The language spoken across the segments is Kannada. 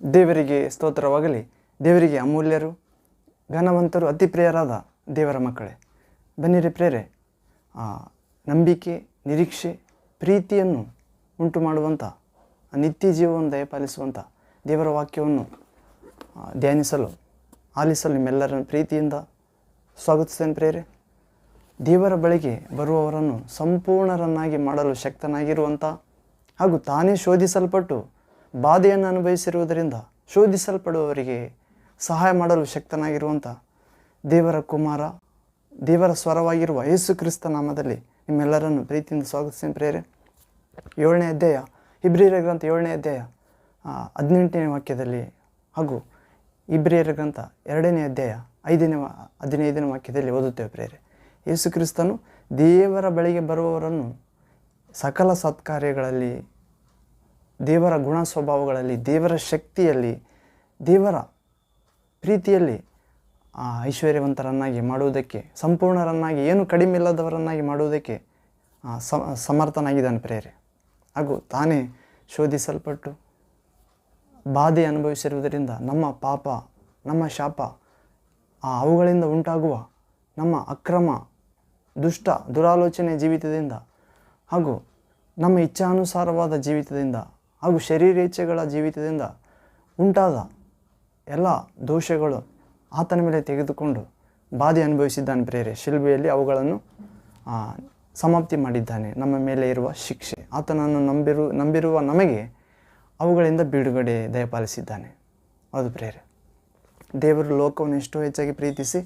ದೇವರಿಗೆ ಸ್ತೋತ್ರವಾಗಲಿ. ದೇವರಿಗೆ ಅಮೂಲ್ಯರು, ಘನವಂತರು ಅತಿ ಪ್ರಿಯರಾದ ದೇವರ ಮಕ್ಕಳೇ. ಬನ್ನಿರಿ ಪ್ರೇರೆ ನಂಬಿಕೆ, ನಿರೀಕ್ಷೆ, ಪ್ರೀತಿಯನ್ನು ಉಂಟು ಮಾಡುವಂಥ ನಿತ್ಯ ಜೀವವನ್ನು ದಯಪಾಲಿಸುವಂಥ ದೇವರ ವಾಕ್ಯವನ್ನು ಧ್ಯಾನಿಸಲು, ಆಲಿಸಲು ನಿಮ್ಮೆಲ್ಲರನ್ನು ಪ್ರೀತಿಯಿಂದ ಸ್ವಾಗತಿಸ್ತೇನೆ ಪ್ರೇರೆ. ದೇವರ ಬಳಿಗೆ ಬರುವವರನ್ನು ಸಂಪೂರ್ಣರನ್ನಾಗಿ ಮಾಡಲು ಶಕ್ತನಾಗಿರುವಂಥ ಹಾಗೂ ತಾನೇ ಶೋಧಿಸಲ್ಪಟ್ಟು ಬಾಧೆಯನ್ನು ಅನುಭವಿಸಿರುವುದರಿಂದ ಶೋಧಿಸಲ್ಪಡುವವರಿಗೆ ಸಹಾಯ ಮಾಡಲು ಶಕ್ತನಾಗಿರುವಂಥ ದೇವರ ಕುಮಾರ, ದೇವರ ಸ್ವರವಾಗಿರುವ ಯೇಸು ಕ್ರಿಸ್ತ ನಾಮದಲ್ಲಿ ನಿಮ್ಮೆಲ್ಲರನ್ನು ಪ್ರೀತಿಯಿಂದ ಸ್ವಾಗತಿಸಿದ ಪ್ರೇರೆ ಏಳನೇ ಅಧ್ಯಾಯ, ಇಬ್ರಿಯರ ಗ್ರಂಥ ಏಳನೇ ಅಧ್ಯಾಯ ಹದಿನೆಂಟನೇ ವಾಕ್ಯದಲ್ಲಿ ಹಾಗೂ ಇಬ್ರಿಯರ ಗ್ರಂಥ ಎರಡನೇ ಅಧ್ಯಾಯ ಐದನೇ ಹದಿನೈದನೇ ವಾಕ್ಯದಲ್ಲಿ ಓದುತ್ತೇವೆ ಪ್ರೇರೆ ಯೇಸು ಕ್ರಿಸ್ತನು ದೇವರ ಬಳಿಗೆ ಬರುವವರನ್ನು ಸಕಲ ಸತ್ಕಾರ್ಯಗಳಲ್ಲಿ ದೇವರ ಗುಣ ಸ್ವಭಾವಗಳಲ್ಲಿ ದೇವರ ಶಕ್ತಿಯಲ್ಲಿ ದೇವರ ಪ್ರೀತಿಯಲ್ಲಿ ಆ, ಐಶ್ವರ್ಯವಂತರನ್ನಾಗಿ ಮಾಡುವುದಕ್ಕೆ ಸಂಪೂರ್ಣರನ್ನಾಗಿ ಏನು ಕಡಿಮೆ ಇಲ್ಲದವರನ್ನಾಗಿ ಮಾಡುವುದಕ್ಕೆ ಸಮರ್ಥನಾಗಿದ್ದಾನೆ ಪ್ರೇರೆ ಹಾಗೂ ತಾನೇ ಶೋಧಿಸಲ್ಪಟ್ಟು ಬಾಧೆ ಅನುಭವಿಸಿರುವುದರಿಂದ ನಮ್ಮ ಪಾಪ ನಮ್ಮ ಶಾಪ ಆ ಅವುಗಳಿಂದ ಉಂಟಾಗುವ ನಮ್ಮ ಅಕ್ರಮ ದುಷ್ಟ ದುರಾಲೋಚನೆ ಜೀವಿತದಿಂದ ಹಾಗೂ ನಮ್ಮ ಇಚ್ಛಾನುಸಾರವಾದ ಜೀವಿತದಿಂದ ಹಾಗೂ ಶರೀರೇಚ್ಛೆಗಳ ಜೀವಿತದಿಂದ ಉಂಟಾದ ಎಲ್ಲ ದೋಷಗಳು ಆತನ ಮೇಲೆ ತೆಗೆದುಕೊಂಡು ಬಾಧೆ ಅನುಭವಿಸಿದ್ದಾನೆ ಪ್ರೇರೆ ಶಿಲ್ಬೆಯಲ್ಲಿ ಅವುಗಳನ್ನು ಸಮಾಪ್ತಿ ಮಾಡಿದ್ದಾನೆ. ನಮ್ಮ ಮೇಲೆ ಇರುವ ಶಿಕ್ಷೆ. ಆತನನ್ನು ನಂಬಿರು, ನಂಬಿರುವ ನಮಗೆ ಅವುಗಳಿಂದ ಬಿಡುಗಡೆ ದಯಪಾಲಿಸಿದ್ದಾನೆ. ಅದು ಪ್ರೇರೆ ದೇವರು ಲೋಕವನ್ನು ಎಷ್ಟೋ ಹೆಚ್ಚಾಗಿ ಪ್ರೀತಿಸಿ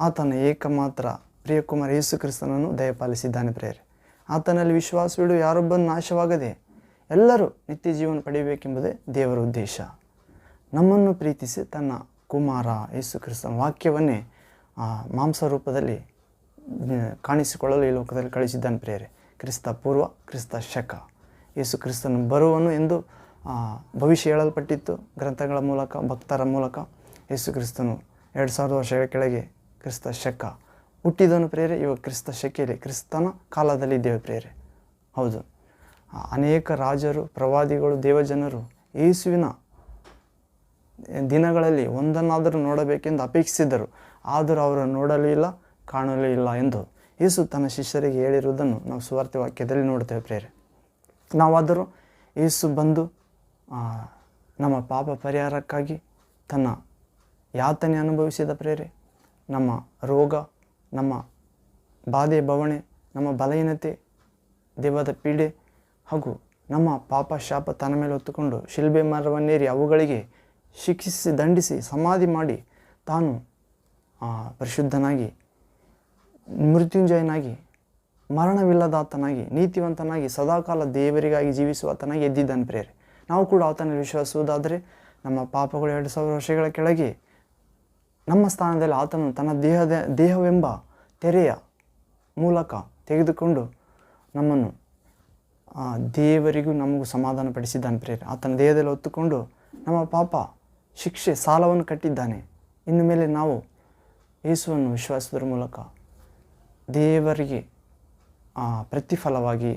ಆತನ ಏಕಮಾತ್ರ ಪ್ರಿಯಕುಮಾರ ಯೇಸು ಕ್ರಿಸ್ತನನ್ನು ದಯಪಾಲಿಸಿದ್ದಾನೆ ಪ್ರೇರೆ ಆತನಲ್ಲಿ ವಿಶ್ವಾಸವಿಡು ಯಾರೊಬ್ಬನು ನಾಶವಾಗದೆ ಎಲ್ಲರೂ ನಿತ್ಯ ಜೀವನ ಪಡೆಯಬೇಕೆಂಬುದೇ ದೇವರ ಉದ್ದೇಶ. ನಮ್ಮನ್ನು ಪ್ರೀತಿಸಿ ತನ್ನ ಕುಮಾರ ಯೇಸು ಕ್ರಿಸ್ತನ ವಾಕ್ಯವನ್ನೇ ಮಾಂಸ ರೂಪದಲ್ಲಿ ಕಾಣಿಸಿಕೊಳ್ಳಲು ಈ ಲೋಕದಲ್ಲಿ ಕಳಿಸಿದ್ದಾನೆ ಪ್ರೇರೆ ಕ್ರಿಸ್ತ ಪೂರ್ವ, ಕ್ರಿಸ್ತ ಶಕ. ಯೇಸು ಕ್ರಿಸ್ತನು ಬರುವನು ಎಂದು ಭವಿಷ್ಯ ಹೇಳಲ್ಪಟ್ಟಿತ್ತು. ಗ್ರಂಥಗಳ ಮೂಲಕ, ಭಕ್ತರ ಮೂಲಕ ಯೇಸು ಕ್ರಿಸ್ತನು ಎರಡು ಸಾವಿರದ ವರ್ಷಗಳ ಕೆಳಗೆ ಕ್ರಿಸ್ತ ಶಕ ಹುಟ್ಟಿದನು ಪ್ರೇರೆ ಇವಾಗ ಕ್ರಿಸ್ತ ಶಕೆಯಲ್ಲಿ ಕ್ರಿಸ್ತನ ಕಾಲದಲ್ಲಿ ಇದ್ದೇವೆ ಪ್ರೇರೆ ಹೌದು. ಅನೇಕ ರಾಜರು, ಪ್ರವಾದಿಗಳು, ದೇವಜನರು ಯೇಸುವಿನ ದಿನಗಳಲ್ಲಿ ಒಂದನ್ನಾದರೂ ನೋಡಬೇಕೆಂದು ಅಪೇಕ್ಷಿಸಿದ್ದರು ಆದರೂ ಅವರು ನೋಡಲಿಲ್ಲ, ಕಾಣಲಿಲ್ಲ ಎಂದು ಯೇಸು ತನ್ನ ಶಿಷ್ಯರಿಗೆ ಹೇಳಿರುವುದನ್ನು ನಾವು ಸುವಾರ್ತೆ ವಾಕ್ಯದಲ್ಲಿ ನೋಡ್ತೇವೆ ಪ್ರೇರೆ ನಾವಾದರೂ ಯೇಸು ಬಂದು ನಮ್ಮ ಪಾಪ ಪರಿಹಾರಕ್ಕಾಗಿ ತನ್ನ ಯಾತನೆ ಅನುಭವಿಸಿದ ಪ್ರೇರೆ ನಮ್ಮ ರೋಗ, ನಮ್ಮ ಬಾಧೆ, ಬವಣೆ, ನಮ್ಮ ಬಲಹೀನತೆ, ದೇವದ ಪೀಡೆ ಹಾಗೂ ನಮ್ಮ ಪಾಪ ಶಾಪ ತನ್ನ ಮೇಲೆ ಹೊತ್ತುಕೊಂಡು ಶಿಲ್ಬೆ ಮರವನ್ನೇರಿ ಅವುಗಳಿಗೆ ಶಿಕ್ಷಿಸಿ, ದಂಡಿಸಿ, ಸಮಾಧಿ ಮಾಡಿ ತಾನು ಪರಿಶುದ್ಧನಾಗಿ, ಮೃತ್ಯುಂಜಯನಾಗಿ, ಮರಣವಿಲ್ಲದಾತನಾಗಿ, ನೀತಿವಂತನಾಗಿ, ಸದಾಕಾಲ ದೇವರಿಗಾಗಿ ಜೀವಿಸುವಾತನಾಗಿ ಎದ್ದಿದ್ದಾನೆ ಪ್ರೇರೆ ನಾವು ಕೂಡ ಆತನಲ್ಲಿ ವಿಶ್ವಾಸುವುದಾದರೆ ನಮ್ಮ ಪಾಪಗಳು ಎರಡು ಸಾವಿರ ವರ್ಷಗಳ ಕೆಳಗೆ ನಮ್ಮ ಸ್ಥಾನದಲ್ಲಿ ಆತನು ತನ್ನ ದೇಹದ, ದೇಹವೆಂಬ ತೆರೆಯ ಮೂಲಕ ತೆಗೆದುಕೊಂಡು ನಮ್ಮನ್ನು ದೇವರಿಗೂ ನಮಗೂ ಸಮಾಧಾನ ಪಡಿಸಿದ್ದಾನೆ ಪ್ರೇರೆ ಆತನ ದೇಹದಲ್ಲಿ ಹೊತ್ತುಕೊಂಡು ನಮ್ಮ ಪಾಪ ಶಿಕ್ಷೆ, ಸಾಲವನ್ನು ಕಟ್ಟಿದ್ದಾನೆ. ಇನ್ನು ಮೇಲೆ ನಾವು ಯೇಸುವನ್ನು ವಿಶ್ವಾಸದ ಮೂಲಕ ದೇವರಿಗೆ ಪ್ರತಿಫಲವಾಗಿ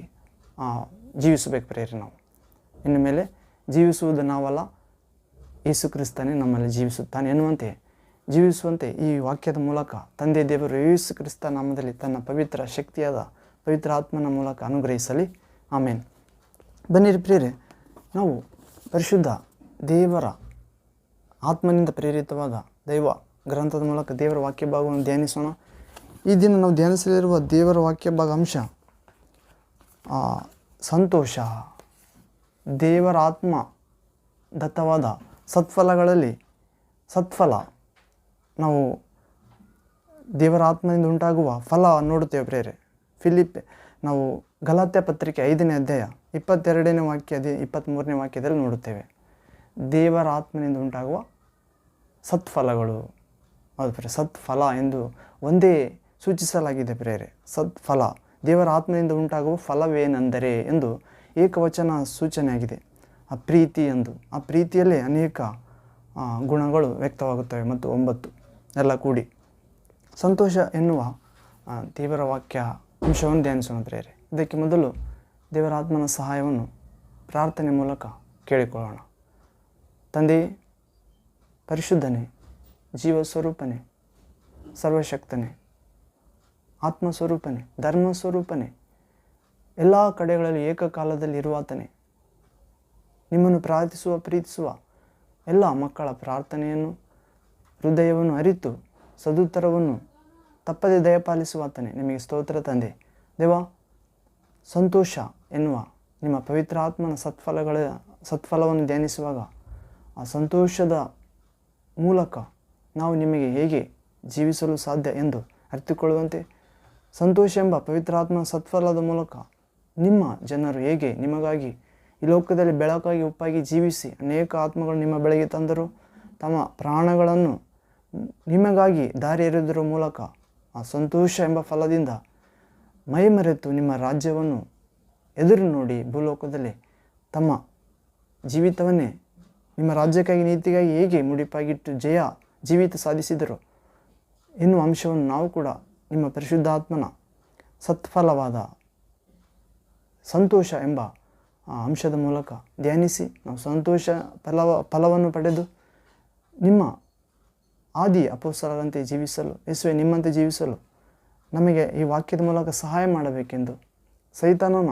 ಜೀವಿಸಬೇಕು ಪ್ರೇರೆ ನಾವು. ಇನ್ನು ಮೇಲೆ ಜೀವಿಸುವುದು ನಾವಲ್ಲ, ಯೇಸು ಕ್ರಿಸ್ತನೇ ನಮ್ಮಲ್ಲಿ ಜೀವಿಸುತ್ತಾನೆ ಎನ್ನುವಂತೆ ಜೀವಿಸುವಂತೆ ಈ ವಾಕ್ಯದ ಮೂಲಕ ತಂದೆ ದೇವರು ಯೇಸು ಕ್ರಿಸ್ತ ನಾಮದಲ್ಲಿ ತನ್ನ ಪವಿತ್ರ ಶಕ್ತಿಯಾದ ಪವಿತ್ರ ಆತ್ಮನ ಮೂಲಕ ಅನುಗ್ರಹಿಸಲಿ. ಆಮೇನ್. ಬನ್ನಿರಿ ಪ್ರೇರೆ ನಾವು ಪರಿಶುದ್ಧ ದೇವರ ಆತ್ಮನಿಂದ ಪ್ರೇರಿತವಾದ ದೈವ ಗ್ರಂಥದ ಮೂಲಕ ದೇವರ ವಾಕ್ಯ ಭಾಗವನ್ನು ಧ್ಯಾನಿಸೋಣ. ಈ ದಿನ ನಾವು ಧ್ಯಾನಿಸಲಿರುವ ದೇವರ ವಾಕ್ಯ ಭಾಗ ಅಂಶ ಸಂತೋಷ. ದೇವರ ಆತ್ಮ ದತ್ತವಾದ ಸತ್ಫಲಗಳಲ್ಲಿ ಸತ್ಫಲ. ನಾವು ದೇವರ ಆತ್ಮದಿಂದ ಉಂಟಾಗುವ ಫಲ ನೋಡುತ್ತೇವೆ ಪ್ರೇರೆ ಫಿಲಿಪ್ ನಾವು ಗಲಾತ್ಯ ಪತ್ರಿಕೆ ಐದನೇ ಅಧ್ಯಾಯ ಇಪ್ಪತ್ತೆರಡನೇ ವಾಕ್ಯ ಇಪ್ಪತ್ತ್ಮೂರನೇ ವಾಕ್ಯದಲ್ಲಿ ನೋಡುತ್ತೇವೆ. ದೇವರ ಆತ್ಮನಿಂದ ಉಂಟಾಗುವ ಸತ್ಫಲಗಳು. ಹೌದು ಪ್ರೇರೆ ಸತ್ಫಲ ಎಂದು ಒಂದೇ ಸೂಚಿಸಲಾಗಿದೆ ಪ್ರೇರೆ ಸತ್ಫಲ. ದೇವರ ಆತ್ಮನಿಂದ ಉಂಟಾಗುವ ಫಲವೇನೆಂದರೆ ಎಂದು ಏಕವಚನ ಸೂಚನೆಯಾಗಿದೆ. ಆ ಪ್ರೀತಿ ಎಂದು. ಆ ಪ್ರೀತಿಯಲ್ಲೇ ಅನೇಕ ಗುಣಗಳು ವ್ಯಕ್ತವಾಗುತ್ತವೆ. ಮತ್ತು ಒಂಬತ್ತು, ಎಲ್ಲ ಕೂಡಿ. ಸಂತೋಷ ಎನ್ನುವ ತೀವ್ರ ವಾಕ್ಯ ಅಂಶವನ್ನು ಧ್ಯಾನಿಸೋಣ ಪ್ರೇರೆ ಇದಕ್ಕೆ ಮೊದಲು ದೇವರ ಆತ್ಮನ ಸಹಾಯವನ್ನು ಪ್ರಾರ್ಥನೆ ಮೂಲಕ ಕೇಳಿಕೊಳ್ಳೋಣ. ತಂದೆ, ಪರಿಶುದ್ಧನೇ ಜೀವ ಸ್ವರೂಪನೇ ಸರ್ವಶಕ್ತನೇ ಆತ್ಮ ಸ್ವರೂಪನೇ ಧರ್ಮ ಸ್ವರೂಪನೇ ಎಲ್ಲ ಕಡೆಗಳಲ್ಲಿ ಏಕಕಾಲದಲ್ಲಿ ಇರುವಾತನೇ, ನಿಮ್ಮನ್ನು ಪ್ರಾರ್ಥಿಸುವ, ಪ್ರೀತಿಸುವ ಎಲ್ಲ ಮಕ್ಕಳ ಪ್ರಾರ್ಥನೆಯನ್ನು, ಹೃದಯವನ್ನು ಅರಿತು ಸದುತ್ತರವನ್ನು ತಪ್ಪದೆ ದಯಪಾಲಿಸುವಾತನೇ ನಿಮಗೆ ಸ್ತೋತ್ರ ತಂದೆ. ದೇವ, ಸಂತೋಷ ಎನ್ನುವ ನಿಮ್ಮ ಪವಿತ್ರಾತ್ಮನ ಸತ್ಫಲಗಳ, ಸತ್ಫಲವನ್ನು ಧ್ಯಾನಿಸುವಾಗ ಆ ಸಂತೋಷದ ಮೂಲಕ ನಾವು ನಿಮಗೆ ಹೇಗೆ ಜೀವಿಸಲು ಸಾಧ್ಯ ಎಂದು ಅರಿತುಕೊಳ್ಳುವಂತೆ, ಸಂತೋಷ ಎಂಬ ಪವಿತ್ರಾತ್ಮನ ಸತ್ಫಲದ ಮೂಲಕ ನಿಮ್ಮ ಜನರು ಹೇಗೆ ನಿಮಗಾಗಿ ಈ ಲೋಕದಲ್ಲಿ ಬೆಳಕಾಗಿ ಉಪ್ಪಾಗಿ ಜೀವಿಸಿ ಅನೇಕ ಆತ್ಮಗಳು ನಿಮ್ಮ ಬೆಳೆಗೆ ತಂದರು, ತಮ್ಮ ಪ್ರಾಣಗಳನ್ನು ನಿಮಗಾಗಿ ದಾರಿ ಎರೆಯುವುದರ ಮೂಲಕ ಆ ಸಂತೋಷ ಎಂಬ ಫಲದಿಂದ ಮೈಮರೆತು ನಿಮ್ಮ ರಾಜ್ಯವನ್ನು ಎದುರು ನೋಡಿ ಭೂಲೋಕದಲ್ಲಿ ತಮ್ಮ ಜೀವಿತವನ್ನೇ ನಿಮ್ಮ ರಾಜ್ಯಕ್ಕಾಗಿ, ನೀತಿಗಾಗಿ ಹೇಗೆ ಮುಡಿಪಾಗಿಟ್ಟು ಜಯ, ಜೀವಿತ ಸಾಧಿಸಿದರು ಎನ್ನುವ ಅಂಶವನ್ನು ನಾವು ಕೂಡ ನಿಮ್ಮ ಪರಿಶುದ್ಧಾತ್ಮನ ಸತ್ಫಲವಾದ ಸಂತೋಷ ಎಂಬ ಆ ಅಂಶದ ಮೂಲಕ ಧ್ಯಾನಿಸಿ ನಾವು ಸಂತೋಷ ಫಲವ, ಫಲವನ್ನು ಪಡೆದು ನಿಮ್ಮ ಆದಿ ಅಪೋಸ್ತಲರಂತೆ ಜೀವಿಸಲು, ಯೇಸುವೆ ನಿಮ್ಮಂತೆ ಜೀವಿಸಲು ನಮಗೆ ಈ ವಾಕ್ಯದ ಮೂಲಕ ಸಹಾಯ ಮಾಡಬೇಕೆಂದು ಸೈತಾನನ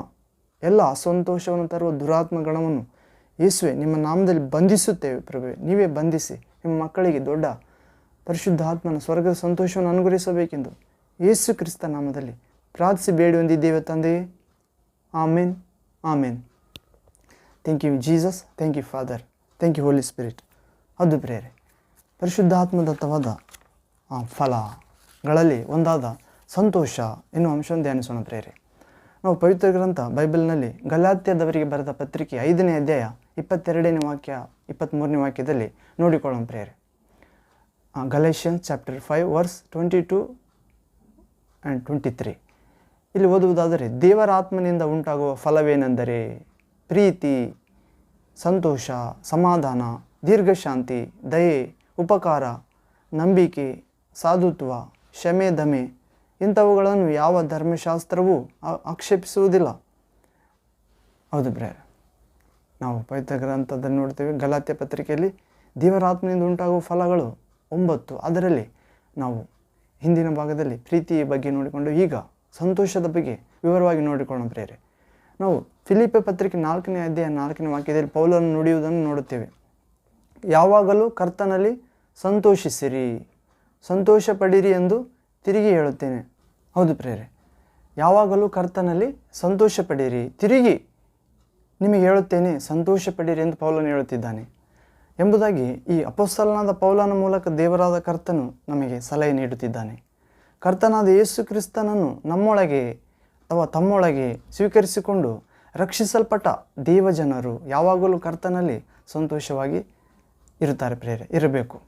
ಎಲ್ಲ ಅಸಂತೋಷವನ್ನು ತರುವ ದುರಾತ್ಮ ಗಣವನ್ನು ಯೇಸುವೆ ನಿಮ್ಮ ನಾಮದಲ್ಲಿ ಬಂಧಿಸುತ್ತೇವೆ ಪ್ರಭುವೆ. ನೀವೇ ಬಂಧಿಸಿ ನಿಮ್ಮ ಮಕ್ಕಳಿಗೆ ದೊಡ್ಡ ಪರಿಶುದ್ಧ ಆತ್ಮನ ಸ್ವರ್ಗದ ಸಂತೋಷವನ್ನು ಅನುಗ್ರಹಿಸಬೇಕೆಂದು ಯೇಸು ಕ್ರಿಸ್ತ ನಾಮದಲ್ಲಿ ಪ್ರಾರ್ಥಿಸಿ ಬೇಡಿ ಹೊಂದಿದ್ದೇವೆ ತಂದೆಯೇ. Amen amen. Thank you Jesus thank you father thank you holy spirit ಅದು ಪ್ರೇರೆ. ಪರಿಶುದ್ಧಾತ್ಮದತ್ತವಾದ ಫಲಗಳಲ್ಲಿ ಒಂದಾದ ಸಂತೋಷ ಎನ್ನುವ ಅಂಶವನ್ನು ಧ್ಯಾನಿಸೋಣ ಪ್ರೇರಿ ನಾವು ಪವಿತ್ರ ಗ್ರಂಥ ಬೈಬಲ್ನಲ್ಲಿ ಗಲಾತ್ಯದವರಿಗೆ ಬರೆದ ಪತ್ರಿಕೆ ಐದನೇ ಅಧ್ಯಾಯ ಇಪ್ಪತ್ತೆರಡನೇ ವಾಕ್ಯ ಇಪ್ಪತ್ತ್ಮೂರನೇ ವಾಕ್ಯದಲ್ಲಿ ನೋಡಿಕೊಳ್ಳೋಣ ಪ್ರೇರೆ Galatian chapter five verse twenty two and twenty three. ಇಲ್ಲಿ ಓದುವುದಾದರೆ ದೇವರ ಆತ್ಮನಿಂದ ಉಂಟಾಗುವ ಫಲವೇನೆಂದರೆ ಪ್ರೀತಿ, ಸಂತೋಷ, ಸಮಾಧಾನ, ದೀರ್ಘಶಾಂತಿ, ದಯೆ ಉಪಕಾರ, ನಂಬಿಕೆ, ಸಾಧುತ್ವ, ಕ್ಷಮೆ, ದಮೆ ಇಂಥವುಗಳನ್ನು ಯಾವ ಧರ್ಮಶಾಸ್ತ್ರವೂ ಆಕ್ಷೇಪಿಸುವುದಿಲ್ಲ. ಹೌದು ಬ್ರೇರ್ ನಾವು ಪವಿತ್ರ ಗ್ರಂಥದಲ್ಲಿ ನೋಡ್ತೇವೆ, ಗಲಾತ್ಯ ಪತ್ರಿಕೆಯಲ್ಲಿ ದೇವರಾತ್ಮನಿಂದ ಉಂಟಾಗುವ ಫಲಗಳು ಒಂಬತ್ತು. ಅದರಲ್ಲಿ ನಾವು ಹಿಂದಿನ ಭಾಗದಲ್ಲಿ ಪ್ರೀತಿಯ ಬಗ್ಗೆ ನೋಡಿಕೊಂಡು ಈಗ ಸಂತೋಷದ ಬಗ್ಗೆ ವಿವರವಾಗಿ ನೋಡಿಕೊಳ್ಳೋಣ ಪ್ರೇರೆ ನಾವು ಫಿಲಿಪೆ ಪತ್ರಿಕೆ ನಾಲ್ಕನೇ ಅಧ್ಯಾಯ ನಾಲ್ಕನೇ ವಾಕ್ಯದಲ್ಲಿ ಪೌಲನ್ನು ನುಡಿಯುವುದನ್ನು ನೋಡುತ್ತೇವೆ. ಯಾವಾಗಲೂ ಕರ್ತನಲ್ಲಿ ಸಂತೋಷಿಸಿರಿ ಸಂತೋಷ ಪಡಿರಿ ಎಂದು ತಿರುಗಿ ಹೇಳುತ್ತೇನೆ. ಹೌದು ಪ್ರೇರೆ ಯಾವಾಗಲೂ ಕರ್ತನಲ್ಲಿ ಸಂತೋಷ ಪಡಿರಿ ತಿರುಗಿ ನಿಮಗೆ ಹೇಳುತ್ತೇನೆ ಸಂತೋಷ ಪಡಿರಿ ಎಂದು ಪೌಲನು ಹೇಳುತ್ತಿದ್ದಾನೆ. ಎಂಬುದಾಗಿ ಈ ಅಪೋಸ್ತಲನಾದ ಪೌಲನ ಮೂಲಕ ದೇವರಾದ ಕರ್ತನು ನಮಗೆ ಸಲಹೆ ನೀಡುತ್ತಿದ್ದಾನೆ. ಕರ್ತನಾದ ಯೇಸು ಕ್ರಿಸ್ತನನ್ನು ನಮ್ಮೊಳಗೆ ಅಥವಾ ತಮ್ಮೊಳಗೆ ಸ್ವೀಕರಿಸಿಕೊಂಡು ರಕ್ಷಿಸಲ್ಪಟ್ಟ ದೇವಜನರು ಯಾವಾಗಲೂ ಕರ್ತನಲ್ಲಿ ಸಂತೋಷವಾಗಿ ಇರುತ್ತಾರೆ ಪ್ರೇರೆ ಇರಬೇಕು.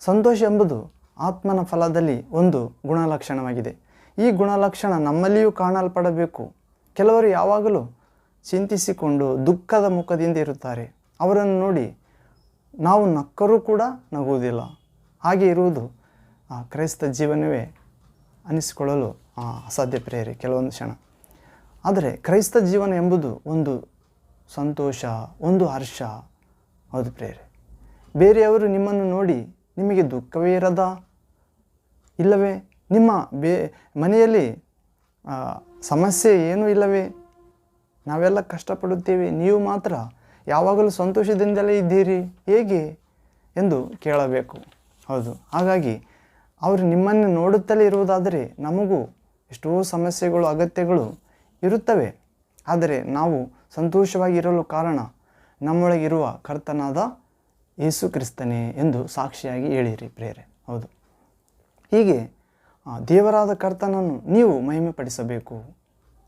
ಸಂತೋಷ ಎಂಬುದು ಆತ್ಮನ ಫಲದಲ್ಲಿ ಒಂದು ಗುಣಲಕ್ಷಣವಾಗಿದೆ. ಈ ಗುಣಲಕ್ಷಣ ನಮ್ಮಲ್ಲಿಯೂ ಕಾಣಲ್ಪಡಬೇಕು. ಕೆಲವರು ಯಾವಾಗಲೂ ಚಿಂತಿಸಿಕೊಂಡು ದುಃಖದ ಮುಖದಿಂದ ಇರುತ್ತಾರೆ. ಅವರನ್ನು ನೋಡಿ ನಾವು ನಕ್ಕರೂ ಕೂಡ ನಗುವುದಿಲ್ಲ. ಹಾಗೆ ಇರುವುದು ಆ ಕ್ರೈಸ್ತ ಜೀವನವೇ ಅನಿಸಿಕೊಳ್ಳಲು ಅಸಾಧ್ಯ ಪ್ರೇರೆ ಕೆಲವೊಂದು ಕ್ಷಣ. ಆದರೆ ಕ್ರೈಸ್ತ ಜೀವನ ಎಂಬುದು ಒಂದು ಸಂತೋಷ, ಒಂದು ಹರ್ಷ. ಹೌದು ಪ್ರೇರೆ ಬೇರೆಯವರು ನಿಮ್ಮನ್ನು ನೋಡಿ ನಿಮಗೆ ದುಃಖವೇ ಇರದ? ಇಲ್ಲವೇ? ನಿಮ್ಮ ಬೇ, ಮನೆಯಲ್ಲಿ ಸಮಸ್ಯೆ ಏನೂ ಇಲ್ಲವೇ? ನಾವೆಲ್ಲ ಕಷ್ಟಪಡುತ್ತೇವೆ. ನೀವು ಮಾತ್ರ ಯಾವಾಗಲೂ ಸಂತೋಷದಿಂದಲೇ ಇದ್ದೀರಿ. ಹೇಗೆ? ಎಂದು ಕೇಳಬೇಕು. ಹೌದು. ಹಾಗಾಗಿ ಅವರು ನಿಮ್ಮನ್ನು ನೋಡುತ್ತಲೇ ಇರುವುದಾದರೆ ನಮಗೂ ಎಷ್ಟೋ ಸಮಸ್ಯೆಗಳು, ಅಗತ್ಯಗಳು ಇರುತ್ತವೆ. ಆದರೆ ನಾವು ಸಂತೋಷವಾಗಿರಲು ಕಾರಣ ನಮ್ಮೊಳಗಿರುವ ಕರ್ತನಾದ ಯೇಸು ಕ್ರಿಸ್ತನೇ ಎಂದು ಸಾಕ್ಷಿಯಾಗಿ ಹೇಳಿರಿ ಪ್ರೇರೆ ಹೌದು. ಹೀಗೆ ದೇವರಾದ ಕರ್ತನನ್ನು ನೀವು ಮಹಿಮೆಪಡಿಸಬೇಕು.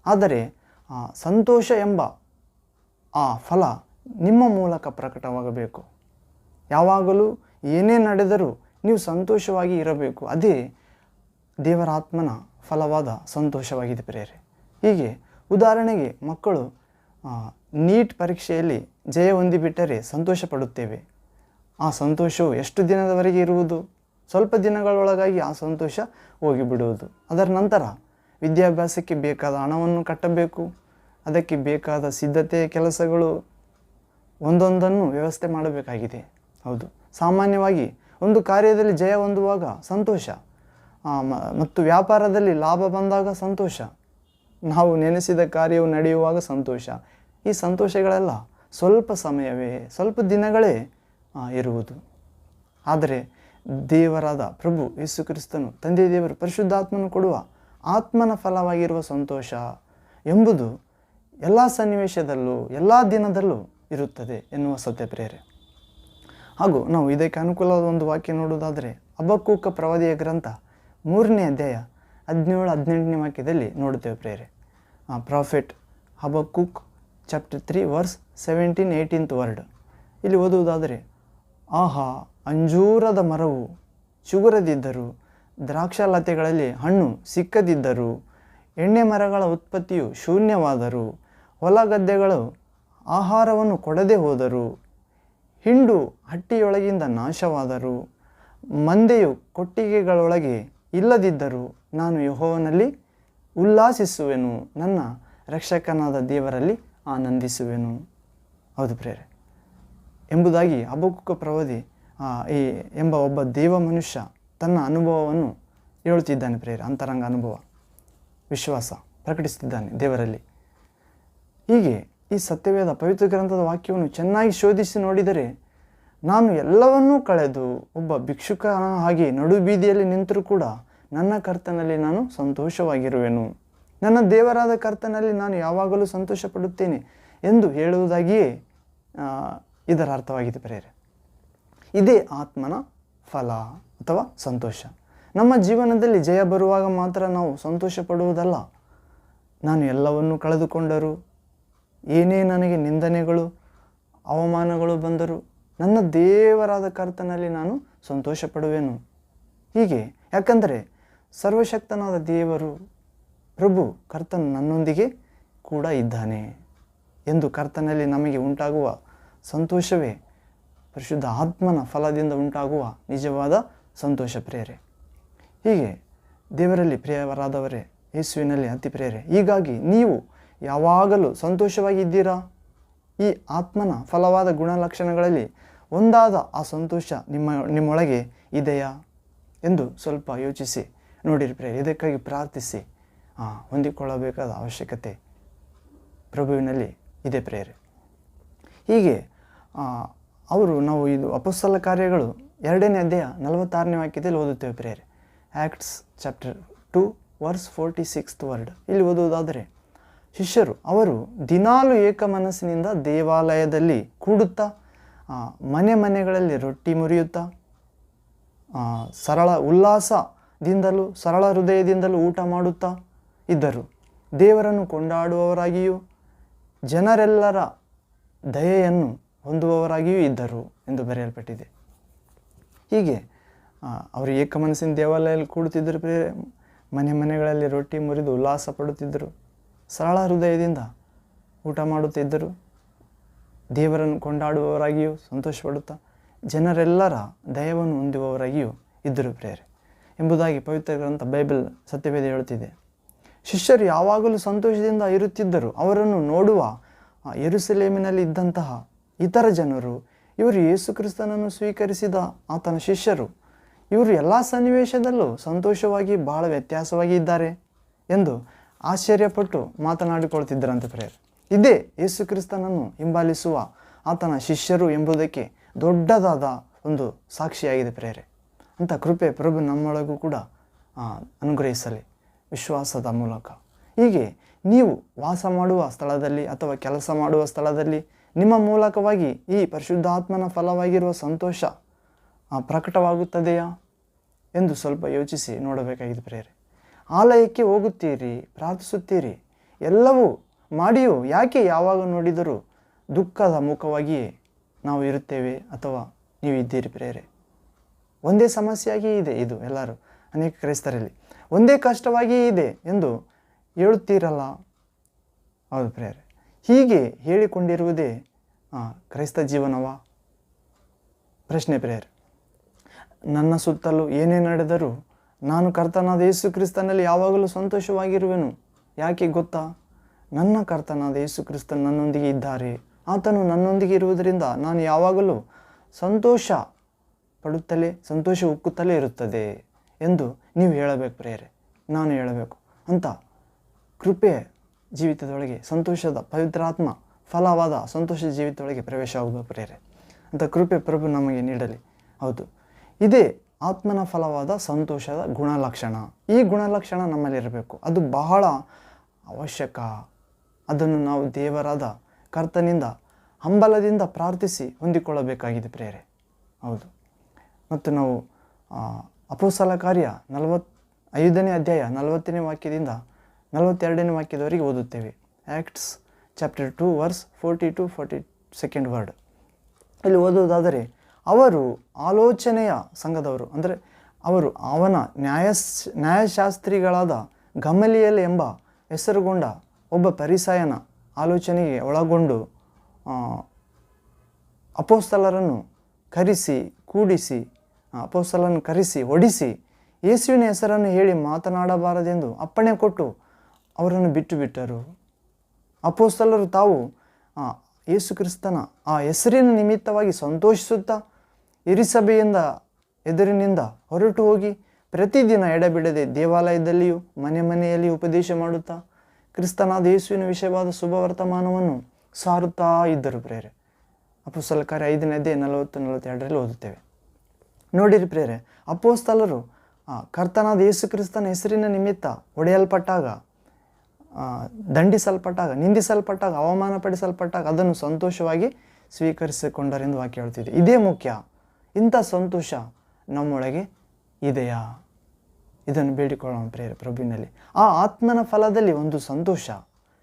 ಆದರೆ ಸಂತೋಷ ಎಂಬ ಆ ಫಲ ನಿಮ್ಮ ಮೂಲಕ ಪ್ರಕಟವಾಗಬೇಕು. ಯಾವಾಗಲೂ ಏನೇ ನಡೆದರೂ ನೀವು ಸಂತೋಷವಾಗಿ ಇರಬೇಕು. ಅದೇ ದೇವರಾತ್ಮನ ಫಲವಾದ ಸಂತೋಷವಾಗಿದೆ ಪ್ರೇರೆ ಹೀಗೆ, ಉದಾಹರಣೆಗೆ ಮಕ್ಕಳು ನೀಟ್ ಪರೀಕ್ಷೆಯಲ್ಲಿ ಜಯ ಹೊಂದಿಬಿಟ್ಟರೆ ಸಂತೋಷ ಪಡುತ್ತೇವೆ ಆ ಸಂತೋಷವು ಎಷ್ಟು ದಿನದವರೆಗೆ ಇರುವುದು? ಸ್ವಲ್ಪ ದಿನಗಳೊಳಗಾಗಿ ಆ ಸಂತೋಷ ಹೋಗಿಬಿಡುವುದು. ಅದರ ನಂತರ ವಿದ್ಯಾಭ್ಯಾಸಕ್ಕೆ ಬೇಕಾದ ಹಣವನ್ನು ಕಟ್ಟಬೇಕು. ಅದಕ್ಕೆ ಬೇಕಾದ ಸಿದ್ಧತೆ ಕೆಲಸಗಳು ಒಂದೊಂದನ್ನು ವ್ಯವಸ್ಥೆ ಮಾಡಬೇಕಾಗಿದೆ. ಹೌದು. ಸಾಮಾನ್ಯವಾಗಿ ಒಂದು ಕಾರ್ಯದಲ್ಲಿ ಜಯ ಹೊಂದುವಾಗ ಸಂತೋಷ. ಮತ್ತು ವ್ಯಾಪಾರದಲ್ಲಿ ಲಾಭ ಬಂದಾಗ ಸಂತೋಷ. ನಾವು ನೆನೆಸಿದ ಕಾರ್ಯವು ನಡೆಯುವಾಗ ಸಂತೋಷ. ಈ ಸಂತೋಷಗಳೆಲ್ಲ ಸ್ವಲ್ಪ ಸಮಯವೇ, ಸ್ವಲ್ಪ ದಿನಗಳೇ ಇರುವುದು. ಆದರೆ ದೇವರಾದ ಪ್ರಭು ಯೇಸು ಕ್ರಿಸ್ತನು ತಂದೆ ದೇವರು ಪರಿಶುದ್ಧಾತ್ಮನು ಕೊಡುವ ಆತ್ಮನ ಫಲವಾಗಿರುವ ಸಂತೋಷ ಎಂಬುದು ಎಲ್ಲ ಸನ್ನಿವೇಶದಲ್ಲೂ, ಎಲ್ಲ ದಿನದಲ್ಲೂ ಇರುತ್ತದೆ ಎನ್ನುವ ಸತ್ಯ ಪ್ರೇರೆ ಹಾಗೂ ನಾವು ಇದಕ್ಕೆ ಅನುಕೂಲವಾದ ಒಂದು ವಾಕ್ಯ ನೋಡುವುದಾದರೆ ಅಬಕ್ಕೂಕ ಪ್ರವಾದಿಯ ಗ್ರಂಥ ಮೂರನೇ ಅಧ್ಯಾಯ ಹದಿನೇಳು, ಹದಿನೆಂಟನೇ ವಾಕ್ಯದಲ್ಲಿ ನೋಡುತ್ತೇವೆ ಪ್ರೇರೆ prophet Habakkuk chapter three verse seventeen, eighteenth word. ಇಲ್ಲಿ ಓದುವುದಾದರೆ ಆಹಾ, ಅಂಜೂರದ ಮರವು ಚುಗುರದಿದ್ದರು, ದ್ರಾಕ್ಷಾಲತೆಗಳಲ್ಲಿ ಹಣ್ಣು ಸಿಕ್ಕದಿದ್ದರು, ಎಣ್ಣೆ ಮರಗಳ ಉತ್ಪತ್ತಿಯು ಶೂನ್ಯವಾದರು, ಹೊಲ ಗದ್ದೆಗಳು ಆಹಾರವನ್ನು ಕೊಡದೆ ಹೋದರು, ಹಿಂಡು ಹಟ್ಟಿಯೊಳಗಿಂದ ನಾಶವಾದರು, ಮಂದೆಯು ಕೊಟ್ಟಿಗೆಗಳೊಳಗೆ ಇಲ್ಲದಿದ್ದರೂ ನಾನು ಯಹೋವನಲ್ಲಿ ಉಲ್ಲಾಸಿಸುವೆನು, ನನ್ನ ರಕ್ಷಕನಾದ ದೇವರಲ್ಲಿ ಆನಂದಿಸುವೆನು. ಹೌದು ಪ್ರೇರೆ ಎಂಬುದಾಗಿ ಹಬಕ್ಕುಕ ಪ್ರವಾದಿ ಈ ಎಂಬ ಒಬ್ಬ ದೇವ ಮನುಷ್ಯ ತನ್ನ ಅನುಭವವನ್ನು ಹೇಳುತ್ತಿದ್ದಾನೆ ಪ್ರೇರ ಅಂತರಂಗ ಅನುಭವ, ವಿಶ್ವಾಸ ಪ್ರಕಟಿಸುತ್ತಿದ್ದಾನೆ ದೇವರಲ್ಲಿ. ಹೀಗೆ ಈ ಸತ್ಯವೇದ ಪವಿತ್ರ ಗ್ರಂಥದ ವಾಕ್ಯವನ್ನು ಚೆನ್ನಾಗಿ ಶೋಧಿಸಿ ನೋಡಿದರೆ ನಾನು ಎಲ್ಲವನ್ನೂ ಕಳೆದು ಒಬ್ಬ ಭಿಕ್ಷುಕನ ಹಾಗೆ ನಡು ಬೀದಿಯಲ್ಲಿ ನಿಂತರೂ ಕೂಡ ನನ್ನ ಕರ್ತನಲ್ಲಿ ನಾನು ಸಂತೋಷವಾಗಿರುವೆನು. ನನ್ನ ದೇವರಾದ ಕರ್ತನಲ್ಲಿ ನಾನು ಯಾವಾಗಲೂ ಸಂತೋಷ ಪಡುತ್ತೇನೆ ಎಂದು ಹೇಳುವುದಾಗಿಯೇ ಇದರ ಅರ್ಥವಾಗಿದೆ ಪ್ರೇರೆ. ಇದೇ ಆತ್ಮನ ಫಲ ಅಥವಾ ಸಂತೋಷ. ನಮ್ಮ ಜೀವನದಲ್ಲಿ ಜಯ ಬರುವಾಗ ಮಾತ್ರ ನಾವು ಸಂತೋಷ ಪಡುವುದಲ್ಲ. ನಾನು ಎಲ್ಲವನ್ನೂ ಕಳೆದುಕೊಂಡರೂ. ಏನೇ ನನಗೆ ನಿಂದನೆಗಳು, ಅವಮಾನಗಳು ಬಂದರೂ ನನ್ನ ದೇವರಾದ ಕರ್ತನಲ್ಲಿ ನಾನು ಸಂತೋಷ ಪಡುವೆನು. ಹೀಗೆ, ಯಾಕಂದರೆ ಸರ್ವಶಕ್ತನಾದ ದೇವರು ಪ್ರಭು ಕರ್ತನು ನನ್ನೊಂದಿಗೆ ಕೂಡ ಇದ್ದಾನೆ ಎಂದು ಕರ್ತನಲ್ಲಿ ನಮಗೆ ಉಂಟಾಗುವ ಸಂತೋಷವೇ? ಪರಿಶುದ್ಧ ಆತ್ಮನ ಫಲದಿಂದ ಉಂಟಾಗುವ ನಿಜವಾದ ಸಂತೋಷ ಪ್ರೇರೆ ಹೀಗೆ ದೇವರಲ್ಲಿ ಪ್ರಿಯವರಾದವರೇ ಯೇಸುವಿನಲ್ಲಿ ಅತಿ ಪ್ರೇರೆ ಹೀಗಾಗಿ ನೀವು ಯಾವಾಗಲೂ ಸಂತೋಷವಾಗಿದ್ದೀರಾ ಈ ಆತ್ಮನ ಫಲವಾದ ಗುಣಲಕ್ಷಣಗಳಲ್ಲಿ ಒಂದಾದ ಆ ಸಂತೋಷ ನಿಮ್ಮ, ನಿಮ್ಮೊಳಗೆ ಇದೆಯಾ? ಎಂದು ಸ್ವಲ್ಪ ಯೋಚಿಸಿ, ನೋಡಿರಿ ಪ್ರೇರೆ ಇದಕ್ಕಾಗಿ ಪ್ರಾರ್ಥಿಸಿ. ಹೊಂದಿಕೊಳ್ಳಬೇಕಾದ ಅವಶ್ಯಕತೆ ಪ್ರಭುವಿನಲ್ಲಿ ಇದೆ ಪ್ರೇರೆ ಹೀಗೆ ಅವರು ನಾವು ಇದು ಅಪಸ್ಸಲ ಕಾರ್ಯಗಳು ಎರಡನೇ ಅಧ್ಯಾಯ ನಲವತ್ತಾರನೇ ವಾಕ್ಯದಲ್ಲಿ ಓದುತ್ತೇವೆ ಪ್ರೇರೆ Acts chapter two verse forty sixth word ಇಲ್ಲಿ ಓದುವುದಾದರೆ, ಶಿಷ್ಯರು, ಅವರು ದಿನಾಲು ಏಕ ಮನಸ್ಸಿನಿಂದ ದೇವಾಲಯದಲ್ಲಿ ಕೂಡುತ್ತಾ ಮನೆ ಮನೆಗಳಲ್ಲಿ ರೊಟ್ಟಿ ಮುರಿಯುತ್ತಾ ಸರಳ ಉಲ್ಲಾಸದಿಂದಲೂ, ಸರಳ ಹೃದಯದಿಂದಲೂ ಊಟ ಮಾಡುತ್ತಾ ಇದ್ದರು. ದೇವರನ್ನು ಕೊಂಡಾಡುವವರಾಗಿಯೂ, ಜನರೆಲ್ಲರ ದಯೆಯನ್ನು ಹೊಂದುವವರಾಗಿಯೂ ಇದ್ದರು ಎಂದು ಬರೆಯಲ್ಪಟ್ಟಿದೆ. ಹೀಗೆ ಅವರು ಏಕಮನಸ್ಸಿನ ದೇವಾಲಯದಲ್ಲಿ ಕೂಡುತ್ತಿದ್ದರು. ಬೇರೆ ಮನೆ ಮನೆಗಳಲ್ಲಿ ರೊಟ್ಟಿ ಮುರಿದು ಉಲ್ಲಾಸ ಪಡುತ್ತಿದ್ದರು. ಸರಳ ಹೃದಯದಿಂದ ಊಟ ಮಾಡುತ್ತಿದ್ದರು ದೇವರನ್ನು ಕೊಂಡಾಡುವವರಾಗಿಯೂ ಸಂತೋಷಪಡುತ್ತಾ, ಜನರೆಲ್ಲರ ದಯವನ್ನು ಹೊಂದುವವರಾಗಿಯೂ ಇದ್ದರು ಪ್ರೇರೆ ಎಂಬುದಾಗಿ ಪವಿತ್ರ ಗ್ರಂಥ ಬೈಬಲ್ ಸತ್ಯವೇದ ಹೇಳುತ್ತಿದೆ. ಶಿಷ್ಯರು ಯಾವಾಗಲೂ ಸಂತೋಷದಿಂದ ಇರುತ್ತಿದ್ದರು. ಅವರನ್ನು ನೋಡುವ ಎರುಸಲೇಮಿನಲ್ಲಿ ಇದ್ದಂತಹ ಇತರ ಜನರು, ಇವರು ಯೇಸು ಕ್ರಿಸ್ತನನ್ನು ಸ್ವೀಕರಿಸಿದ ಆತನ ಶಿಷ್ಯರು, ಇವರು ಎಲ್ಲ ಸನ್ನಿವೇಶದಲ್ಲೂ ಸಂತೋಷವಾಗಿ ಬಹಳ ವ್ಯತ್ಯಾಸವಾಗಿ ಇದ್ದಾರೆ ಎಂದು ಆಶ್ಚರ್ಯಪಟ್ಟು ಮಾತನಾಡಿಕೊಳ್ತಿದ್ದರಂತೆ ಪ್ರೇಯರ್. ಇದೇ ಯೇಸು ಕ್ರಿಸ್ತನನ್ನು ಹಿಂಬಾಲಿಸುವ ಆತನ ಶಿಷ್ಯರು ಎಂಬುದಕ್ಕೆ ದೊಡ್ಡದಾದ ಒಂದು ಸಾಕ್ಷಿಯಾಗಿದೆ ಪ್ರೇರೆ ಅಂತ ಕೃಪೆ ಪ್ರಭು ನಮ್ಮೊಳಗೂ ಕೂಡ ಅನುಗ್ರಹಿಸಲಿ ವಿಶ್ವಾಸದ ಮೂಲಕ. ಹೀಗೆ ನೀವು ವಾಸ ಮಾಡುವ ಸ್ಥಳದಲ್ಲಿ ಅಥವಾ ಕೆಲಸ ಮಾಡುವ ಸ್ಥಳದಲ್ಲಿ ನಿಮ್ಮ ಮೂಲಕವಾಗಿ ಈ ಪರಿಶುದ್ಧಾತ್ಮನ ಫಲವಾಗಿರುವ ಸಂತೋಷ ಪ್ರಕಟವಾಗುತ್ತದೆಯಾ ಎಂದು ಸ್ವಲ್ಪ ಯೋಚಿಸಿ ನೋಡಬೇಕಾಗಿದೆ ಪ್ರೇರೆ ಆಲಯಕ್ಕೆ ಹೋಗುತ್ತೀರಿ, ಪ್ರಾರ್ಥಿಸುತ್ತೀರಿ, ಎಲ್ಲವೂ ಮಾಡಿಯೂ ಯಾಕೆ ಯಾವಾಗ ನೋಡಿದರೂ ದುಃಖದ ಮುಖವಾಗಿಯೇ ನಾವು ಇರುತ್ತೇವೆ ಅಥವಾ ನೀವು ಇದ್ದೀರಿ ಪ್ರೇರೆ ಒಂದೇ ಸಮಸ್ಯೆಯಾಗಿ ಇದೆ ಇದು ಎಲ್ಲರೂ, ಅನೇಕ ಕ್ರೈಸ್ತರಲ್ಲಿ. ಒಂದೇ ಕಷ್ಟವಾಗಿಯೇ ಇದೆ ಎಂದು ಹೇಳುತ್ತೀರಲ್ಲ? ಹೌದು ಪ್ರೇರೆ ಹೀಗೆ ಹೇಳಿಕೊಂಡಿರುವುದೇ ಕ್ರೈಸ್ತ ಜೀವನವ? ಪ್ರಶ್ನೆ ಪ್ರೇಯರ್. ನನ್ನ ಸುತ್ತಲೂ ಏನೇ ನಡೆದರೂ ನಾನು ಕರ್ತನಾದ ಯೇಸು ಕ್ರಿಸ್ತನಲ್ಲಿ ಯಾವಾಗಲೂ ಸಂತೋಷವಾಗಿರುವೆನು. ಯಾಕೆ ಗೊತ್ತಾ? ನನ್ನ ಕರ್ತನಾದ ಯೇಸು ಕ್ರಿಸ್ತನ್ ನನ್ನೊಂದಿಗೆ ಇದ್ದಾರೆ. ಆತನು ನನ್ನೊಂದಿಗೆ ಇರುವುದರಿಂದ ನಾನು ಯಾವಾಗಲೂ ಸಂತೋಷ ಪಡುತ್ತಲೇ, ಸಂತೋಷ ಉಕ್ಕುತ್ತಲೇ ಇರುತ್ತದೆ ಎಂದು ನೀವು ಹೇಳಬೇಕು ಪ್ರೇರೆ ನಾನು ಹೇಳಬೇಕು. ಅಂತ ಕೃಪೆ ಜೀವಿತದೊಳಗೆ ಸಂತೋಷದ ಪವಿತ್ರಾತ್ಮ ಫಲವಾದ ಸಂತೋಷ ಜೀವಿತದೊಳಗೆ ಪ್ರವೇಶ ಆಗಬೇಕು ಪ್ರೇರೆ ಅಂತ ಕೃಪೆ ಪ್ರಭು ನಮಗೆ ನೀಡಲಿ. ಹೌದು. ಇದೇ ಆತ್ಮನ ಫಲವಾದ ಸಂತೋಷದ ಗುಣಲಕ್ಷಣ. ಈ ಗುಣಲಕ್ಷಣ ನಮ್ಮಲ್ಲಿರಬೇಕು ಅದು ಬಹಳ ಅವಶ್ಯಕ. ಅದನ್ನು ನಾವು ದೇವರಾದ ಕರ್ತನಿಂದ ಹಂಬಲದಿಂದ ಪ್ರಾರ್ಥಿಸಿ ಹೊಂದಿಕೊಳ್ಳಬೇಕಾಗಿದೆ ಪ್ರೇರೆ ಹೌದು. ಮತ್ತು ನಾವು ಅಪೋಸಲ ಕಾರ್ಯ ನಲವತ್ ಐದನೇ ಅಧ್ಯಾಯ ನಲವತ್ತನೇ ವಾಕ್ಯದಿಂದ ನಲವತ್ತೆರಡನೇ ವಾಕ್ಯದವರೆಗೆ ಓದುತ್ತೇವೆ. Acts chapter two verse forty two forty second word ಇಲ್ಲಿ ಓದುವುದಾದರೆ, ಅವರು ಆಲೋಚನೆಯ ಸಂಘದವರು, ಅಂದರೆ ಅವರು ಅವನ ನ್ಯಾಯ ನ್ಯಾಯಶಾಸ್ತ್ರಿಗಳಾದ ಗಮಲಿಯಲ್ ಎಂಬ ಹೆಸರುಗೊಂಡ ಒಬ್ಬ ಪರಿಸಾಯನ ಆಲೋಚನೆಗೆ ಒಳಗೊಂಡು ಅಪೋಸ್ತಲರನ್ನು ಕರೆಸಿ, ಕೂಡಿಸಿ ಅಪೋಸ್ತಲನ್ನು ಅಪೋಸ್ತಲರನ್ನು ಕರೆಸಿ ಹೊಡಿಸಿ ಯೇಸುವಿನ ಹೆಸರನ್ನು ಹೇಳಿ ಮಾತನಾಡಬಾರದೆಂದು ಅಪ್ಪಣೆ ಕೊಟ್ಟು ಅವರನ್ನು ಬಿಟ್ಟು ಬಿಟ್ಟರು ಅಪೋಸ್ತಲರು ತಾವು ಯೇಸು ಕ್ರಿಸ್ತನ ಆ ಹೆಸರಿನ ನಿಮಿತ್ತವಾಗಿ ಸಂತೋಷಿಸುತ್ತಾ ಹಿರಿಸಭೆಯಿಂದ ಎದುರಿನಿಂದ ಹೊರಟು ಹೋಗಿ ಪ್ರತಿದಿನ ಎಡೆಬಿಡದೆ ದೇವಾಲಯದಲ್ಲಿಯೂ ಮನೆ ಮನೆಯಲ್ಲಿ ಉಪದೇಶ ಮಾಡುತ್ತಾ ಕ್ರಿಸ್ತನಾದ ಯೇಸುವಿನ ವಿಷಯವಾದ ಶುಭವರ್ತಮಾನವನ್ನು ಸಾರುತ್ತಾ ಇದ್ದರು ಪ್ರೇರೆ. ಅಪೋಸ್ತಲ ಕಾರ್ಯ ಐದನೇದೇ ನಲವತ್ತು ನಲವತ್ತೆರಡರಲ್ಲಿ ಓದುತ್ತೇವೆ. ನೋಡಿರಿ ಪ್ರೇರೆ ಅಪೋಸ್ತಲರು ಕರ್ತನಾದ ಯೇಸು ಕ್ರಿಸ್ತನ ಹೆಸರಿನ ನಿಮಿತ್ತ ಹೊಡೆಯಲ್ಪಟ್ಟಾಗ ಆ, ದಂಡಿಸಲ್ಪಟ್ಟಾಗ, ನಿಂದಿಸಲ್ಪಟ್ಟಾಗ, ಅವಮಾನಪಡಿಸಲ್ಪಟ್ಟಾಗ ಅದನ್ನು ಸಂತೋಷವಾಗಿ ಸ್ವೀಕರಿಸಿಕೊಂಡರೆಂದು ವಾಕ್ಯ ಹೇಳ್ತಿದೆ. ಇದೇ ಮುಖ್ಯ. ಇಂಥ ಸಂತೋಷ ನಮ್ಮೊಳಗೆ ಇದೆಯಾ? ಇದನ್ನು ಬೇಡಿಕೊಳ್ಳೋಣ ಪ್ರೇರ ಪ್ರಭುವಿನಲ್ಲಿ. ಆ ಆತ್ಮನ ಫಲದಲ್ಲಿ ಒಂದು ಸಂತೋಷ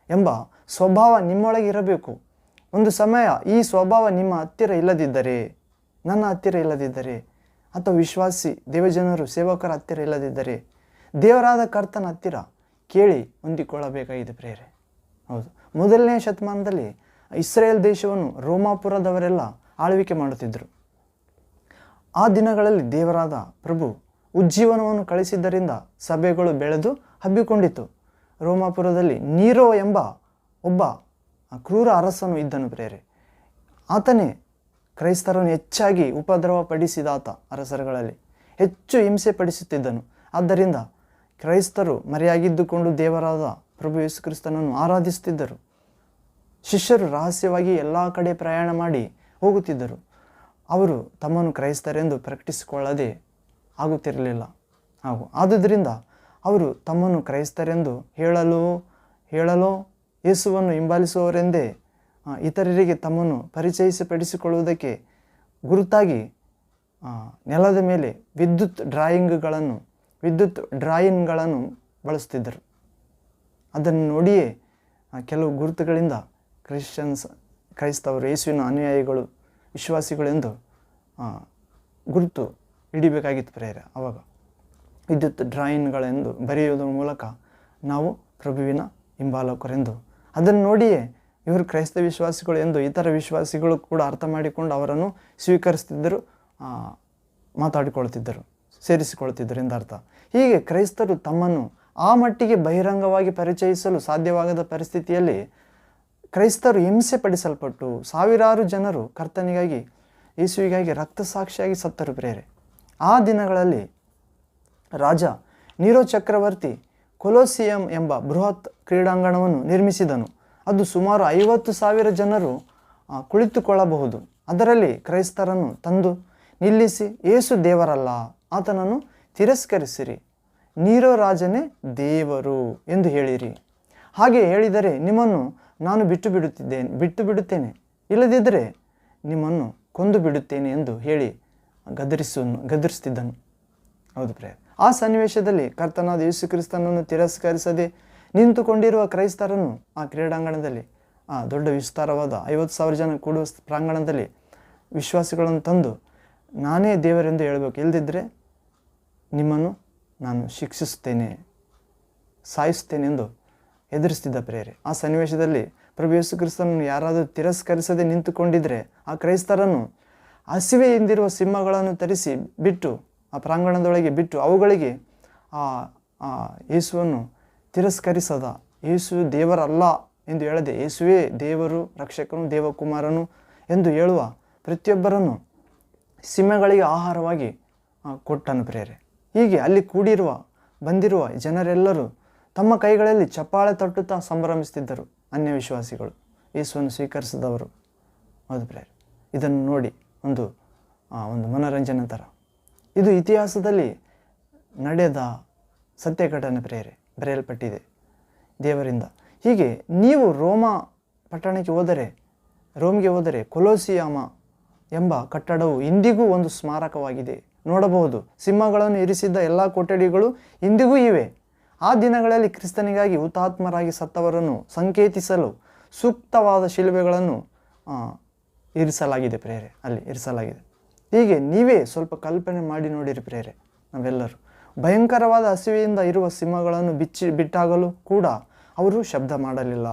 ಎಂಬ ಸ್ವಭಾವ ನಿಮ್ಮೊಳಗೆ ಇರಬೇಕು. ಒಂದು ಸಮಯ ಈ ಸ್ವಭಾವ ನಿಮ್ಮ ಹತ್ತಿರ ಇಲ್ಲದಿದ್ದರೆ, ನನ್ನ ಹತ್ತಿರ ಇಲ್ಲದಿದ್ದರೆ, ಅಥವಾ ವಿಶ್ವಾಸಿ ದೇವಜನರು, ಸೇವಕರ ಹತ್ತಿರ ಇಲ್ಲದಿದ್ದರೆ, ದೇವರಾದ ಕರ್ತನ ಹತ್ತಿರ ಕೇಳಿ ಹೊಂದಿಕೊಳ್ಳಬೇಕಾಗಿದೆ ಪ್ರೇರೆ. ಹೌದು. ಮೊದಲನೇ ಶತಮಾನದಲ್ಲಿ ಇಸ್ರೇಲ್ ದೇಶವನ್ನು ರೋಮಾಪುರದವರೆಲ್ಲ ಆಳ್ವಿಕೆ ಮಾಡುತ್ತಿದ್ದರು. ಆ ದಿನಗಳಲ್ಲಿ ದೇವರಾದ ಪ್ರಭು ಉಜ್ಜೀವನವನ್ನು ಕಳಿಸಿದ್ದರಿಂದ ಸಭೆಗಳು ಬೆಳೆದು ಹಬ್ಬಿಕೊಂಡಿತು ರೋಮಾಪುರದಲ್ಲಿ ನೀರೋ ಎಂಬ ಒಬ್ಬ ಕ್ರೂರ ಅರಸನು ಇದ್ದನು ಪ್ರೇರೆ. ಆತನೇ ಕ್ರೈಸ್ತರನ್ನು ಹೆಚ್ಚಾಗಿ ಉಪದ್ರವ ಪಡಿಸಿದಾತ ಅರಸರುಗಳಲ್ಲಿ ಹೆಚ್ಚು ಹಿಂಸೆ ಪಡಿಸುತ್ತಿದ್ದನು ಆದ್ದರಿಂದ ಕ್ರೈಸ್ತರು ಮರೆಯಾಗಿದ್ದುಕೊಂಡು ದೇವರಾದ ಪ್ರಭು ಯೇಸು ಕ್ರಿಸ್ತನನ್ನು ಆರಾಧಿಸುತ್ತಿದ್ದರು ಶಿಷ್ಯರು ರಹಸ್ಯವಾಗಿ ಎಲ್ಲ ಕಡೆ ಪ್ರಯಾಣ ಮಾಡಿ ಹೋಗುತ್ತಿದ್ದರು. ಅವರು ತಮ್ಮನ್ನು ಕ್ರೈಸ್ತರೆಂದು ಪ್ರಕಟಿಸಿಕೊಳ್ಳದೆ ಆಗುತ್ತಿರಲಿಲ್ಲ. ಹಾಗೂ ಆದುದರಿಂದ ಅವರು ತಮ್ಮನ್ನು ಕ್ರೈಸ್ತರೆಂದು ಹೇಳಲು, ಹೇಳಲೋ, ಯೇಸುವನ್ನು ಹಿಂಬಾಲಿಸುವವರೆಂದೇ ಇತರರಿಗೆ ತಮ್ಮನ್ನು ಪರಿಚಯಿಸಿಪಡಿಸಿಕೊಳ್ಳುವುದಕ್ಕೆ ಗುರುತಾಗಿ ನೆಲದ ಮೇಲೆ ವಿದ್ಯುತ್ ಡ್ರಾಯಿಂಗ್ಗಳನ್ನು ವಿದ್ಯುತ್ ಡ್ರಾಯಿನ್ಗಳನ್ನು ಬಳಸ್ತಿದ್ದರು. ಅದನ್ನು ನೋಡಿಯೇ ಕೆಲವು ಗುರುತುಗಳಿಂದ ಕ್ರಿಶ್ಚಿಯನ್ಸ್, ಕ್ರೈಸ್ತವರು, ಯೇಸುವಿನ ಅನುಯಾಯಿಗಳು ವಿಶ್ವಾಸಿಗಳೆಂದು ಗುರುತು ಹಿಡಿಬೇಕಾಗಿತ್ತು ಪ್ರೇರ ಆವಾಗ ವಿದ್ಯುತ್ ಡ್ರಾಯಿನ್ಗಳೆಂದು ಬರೆಯುವುದರ ಮೂಲಕ ನಾವು ಪ್ರಭುವಿನ ಹಿಂಬಾಲಕರೆಂದು. ಅದನ್ನು ನೋಡಿಯೇ ಇವರು ಕ್ರೈಸ್ತ ವಿಶ್ವಾಸಿಗಳು ಎಂದು ಇತರ ವಿಶ್ವಾಸಿಗಳು ಕೂಡ ಅರ್ಥ ಮಾಡಿಕೊಂಡು ಅವರನ್ನು ಸ್ವೀಕರಿಸ್ತಿದ್ದರು ಮಾತಾಡಿಕೊಳ್ತಿದ್ದರು ಸೇರಿಸಿಕೊಳ್ತಿದ್ದರು ಅರ್ಥ. ಹೀಗೆ ಕ್ರೈಸ್ತರು ತಮ್ಮನ್ನು ಆ ಮಟ್ಟಿಗೆ ಬಹಿರಂಗವಾಗಿ ಪರಿಚಯಿಸಲು ಸಾಧ್ಯವಾಗದ ಪರಿಸ್ಥಿತಿಯಲ್ಲಿ ಕ್ರೈಸ್ತರು ಹಿಂಸೆ ಪಡಿಸಲ್ಪಟ್ಟು ಸಾವಿರಾರು ಜನರು ಕರ್ತನಿಗಾಗಿ, ಯೇಸುವಿಗಾಗಿ ರಕ್ತ ಸಾಕ್ಷಿಯಾಗಿ ಸತ್ತರು ಪ್ರೇರೆ ಆ ದಿನಗಳಲ್ಲಿ ರಾಜ ನೀರೋ ಚಕ್ರವರ್ತಿ ಕೊಲೋಸಿಯಂ ಎಂಬ ಬೃಹತ್ ಕ್ರೀಡಾಂಗಣವನ್ನು ನಿರ್ಮಿಸಿದನು. ಅದು ಸುಮಾರು ಐವತ್ತು ಸಾವಿರ ಜನರು ಕುಳಿತುಕೊಳ್ಳಬಹುದು. ಅದರಲ್ಲಿ ಕ್ರೈಸ್ತರನ್ನು ತಂದು ನಿಲ್ಲಿಸಿ ಏಸು ದೇವರಲ್ಲ ಆತನನ್ನು ತಿರಸ್ಕರಿಸಿರಿ. ನೀರೋ ರಾಜನೇ ದೇವರು ಎಂದು ಹೇಳಿರಿ. ಹಾಗೆ ಹೇಳಿದರೆ ನಿಮ್ಮನ್ನು ನಾನು ಬಿಟ್ಟು ಬಿಡುತ್ತಿದ್ದೇನೆ, ಬಿಟ್ಟು ಬಿಡುತ್ತೇನೆ. ಇಲ್ಲದಿದ್ದರೆ ನಿಮ್ಮನ್ನು ಕೊಂದು ಬಿಡುತ್ತೇನೆ ಎಂದು ಹೇಳಿ ಗದರಿಸು ಗದರಿಸ್ತಿದ್ದನು. ಹೌದು ಪ್ರೇ ಆ ಸನ್ನಿವೇಶದಲ್ಲಿ ಕರ್ತನಾದ ಯೇಸು ಕ್ರಿಸ್ತನನ್ನು ತಿರಸ್ಕರಿಸದೆ ನಿಂತುಕೊಂಡಿರುವ ಕ್ರೈಸ್ತರನ್ನು ಆ ಕ್ರೀಡಾಂಗಣದಲ್ಲಿ, ಆ ದೊಡ್ಡ ವಿಸ್ತಾರವಾದ ಐವತ್ತು ಸಾವಿರ ಜನ ಕೂಡುವ ಪ್ರಾಂಗಣದಲ್ಲಿ ವಿಶ್ವಾಸಿಗಳನ್ನು ತಂದು ನಾನೇ ದೇವರೆಂದು ಹೇಳಬೇಕು. ಇಲ್ಲದಿದ್ದರೆ ನಿಮ್ಮನ್ನು ನಾನು ಶಿಕ್ಷಿಸುತ್ತೇನೆ, ಸಾಯಿಸುತ್ತೇನೆ ಎಂದು ಎದುರಿಸ್ತಿದ್ದ ಪ್ರೇರೆ ಆ ಸನ್ನಿವೇಶದಲ್ಲಿ ಪ್ರಭು ಯೇಸು ಕ್ರಿಸ್ತನನ್ನು ಯಾರಾದರೂ ತಿರಸ್ಕರಿಸದೆ ನಿಂತುಕೊಂಡಿದ್ದರೆ ಆ ಕ್ರೈಸ್ತರನ್ನು ಹಸಿವೆಯಿಂದಿರುವ ಸಿಂಹಗಳನ್ನು ತರಿಸಿ ಬಿಟ್ಟು, ಆ ಪ್ರಾಂಗಣದೊಳಗೆ ಬಿಟ್ಟು ಅವುಗಳಿಗೆ ಆ ಯೇಸುವನ್ನು ತಿರಸ್ಕರಿಸದ. ಯೇಸು ದೇವರಲ್ಲ ಎಂದು ಹೇಳದೆ ಯೇಸುವೇ ದೇವರು, ರಕ್ಷಕನು, ದೇವಕುಮಾರನು ಎಂದು ಹೇಳುವ ಪ್ರತಿಯೊಬ್ಬರನ್ನು ಸಿಂಹಗಳಿಗೆ ಆಹಾರವಾಗಿ ಕೊಟ್ಟನು ಪ್ರೇರೆ ಹೀಗೆ ಅಲ್ಲಿ ಕೂಡಿರುವ, ಬಂದಿರುವ ಜನರೆಲ್ಲರೂ ತಮ್ಮ ಕೈಗಳಲ್ಲಿ ಚಪ್ಪಾಳೆ ತಟ್ಟುತ್ತಾ ಸಂಭ್ರಮಿಸುತ್ತಿದ್ದರು, ಅನ್ಯ ವಿಶ್ವಾಸಿಗಳು. ಯೇಸುವನ್ನು ಸ್ವೀಕರಿಸಿದವರು. ಹೌದು ಪ್ರೇರ್ ಇದನ್ನು ನೋಡಿ ಒಂದು ಒಂದು ಮನೋರಂಜನೆ ಥರ ಇದು ಇತಿಹಾಸದಲ್ಲಿ ನಡೆದ ಸತ್ಯ ಘಟನೆ ಪ್ರೇರೆ ಬರೆಯಲ್ಪಟ್ಟಿದೆ. ದೇವರಿಂದ. ಹೀಗೆ ನೀವು ರೋಮ ಪಟ್ಟಣಕ್ಕೆ ಹೋದರೆ, ರೋಮ್ಗೆ ಹೋದರೆ ಕೊಲೋಸಿಯಾಮ ಎಂಬ ಕಟ್ಟಡವು ಇಂದಿಗೂ ಒಂದು ಸ್ಮಾರಕವಾಗಿದೆ. ನೋಡಬಹುದು. ಸಿಂಹಗಳನ್ನು ಇರಿಸಿದ್ದ ಎಲ್ಲ ಕೊಠಡಿಗಳು ಇಂದಿಗೂ ಇವೆ. ಆ ದಿನಗಳಲ್ಲಿ ಕ್ರಿಸ್ತನಿಗಾಗಿ ಹುತಾತ್ಮರಾಗಿ ಸತ್ತವರನ್ನು ಸಂಕೇತಿಸಲು ಸೂಕ್ತವಾದ ಶಿಲುಬೆಗಳನ್ನು ಇರಿಸಲಾಗಿದೆ ಪ್ರೇರೆ. ಅಲ್ಲಿ ಇರಿಸಲಾಗಿದೆ. ಹೀಗೆ ನೀವೇ ಸ್ವಲ್ಪ ಕಲ್ಪನೆ ಮಾಡಿ ನೋಡಿರಿ ಪ್ರೇರೆ, ನಾವೆಲ್ಲರೂ. ಭಯಂಕರವಾದ ಹಸಿವೆಯಿಂದ ಇರುವ ಸಿಂಹಗಳನ್ನು ಬಿಚ್ಚಿ, ಬಿಟ್ಟಾಗಲೂ ಕೂಡ ಅವರು ಶಬ್ದ ಮಾಡಲಿಲ್ಲ.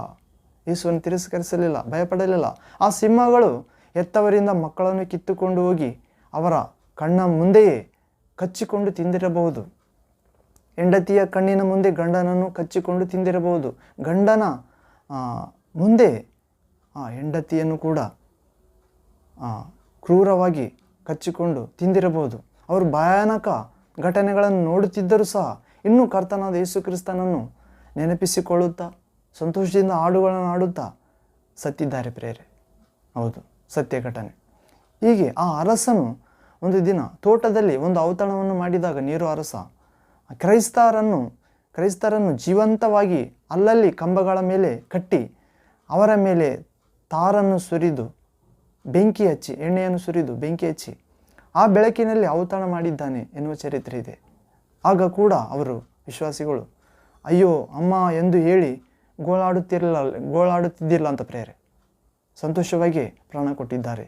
ಯೇಸುವನ್ನು ತಿರಸ್ಕರಿಸಲಿಲ್ಲ, ಭಯಪಡಲಿಲ್ಲ. ಆ ಸಿಂಹಗಳು ಹೆತ್ತವರಿಂದ ಮಕ್ಕಳನ್ನು ಕಿತ್ತುಕೊಂಡು ಹೋಗಿ ಅವರ ಕಣ್ಣ ಮುಂದೆಯೇ ಕಚ್ಚಿಕೊಂಡು ತಿಂದಿರಬಹುದು. ಹೆಂಡತಿಯ ಕಣ್ಣಿನ ಮುಂದೆ ಗಂಡನನ್ನು ಕಚ್ಚಿಕೊಂಡು ತಿಂದಿರಬಹುದು. ಗಂಡನ ಮುಂದೆ, ಆ, ಹೆಂಡತಿಯನ್ನು ಕೂಡ ಕ್ರೂರವಾಗಿ ಕಚ್ಚಿಕೊಂಡು ತಿಂದಿರಬಹುದು. ಅವರು ಭಯಾನಕ ಘಟನೆಗಳನ್ನು ನೋಡುತ್ತಿದ್ದರೂ ಸಹ ಇನ್ನೂ ಕರ್ತನಾದ ಯೇಸು ಕ್ರಿಸ್ತನನ್ನು ನೆನಪಿಸಿಕೊಳ್ಳುತ್ತಾ, ಸಂತೋಷದಿಂದ ಹಾಡುಗಳನ್ನು ಹಾಡುತ್ತಾ ಸತ್ತಿದ್ದಾರೆ ಪ್ರೇರೆ. ಹೌದು, ಸತ್ಯ ಘಟನೆ. ಹೀಗೆ ಆ ಅರಸನು ಒಂದು ದಿನ ತೋಟದಲ್ಲಿ ಒಂದು ಅವತರಣವನ್ನು ಮಾಡಿದಾಗ ನೀರು ಅರಸ. ಕ್ರೈಸ್ತರನ್ನು ಕ್ರೈಸ್ತರನ್ನು ಜೀವಂತವಾಗಿ ಅಲ್ಲಲ್ಲಿ ಕಂಬಗಳ ಮೇಲೆ ಕಟ್ಟಿ ಅವರ ಮೇಲೆ ತಾರನ್ನು ಸುರಿದು, ಬೆಂಕಿ ಹಚ್ಚಿ, ಎಣ್ಣೆಯನ್ನು ಸುರಿದು ಬೆಂಕಿ ಹಚ್ಚಿ ಆ ಬೆಳಕಿನಲ್ಲಿ ಅವತರಣ ಮಾಡಿದ್ದಾನೆ ಎನ್ನುವ ಚರಿತ್ರೆ ಇದೆ. ಆಗ ಕೂಡ ಅವರು ವಿಶ್ವಾಸಿಗಳು, ಅಯ್ಯೋ, ಅಮ್ಮ ಎಂದು ಹೇಳಿ ಗೋಳಾಡುತ್ತಿರಲಿಲ್ಲ ಗೋಳಾಡುತ್ತಿದ್ದಿಲ್ಲ ಅಂತ ಪ್ರೇರೆ, ಸಂತೋಷವಾಗಿ ಪ್ರಾಣ ಕೊಟ್ಟಿದ್ದಾರೆ.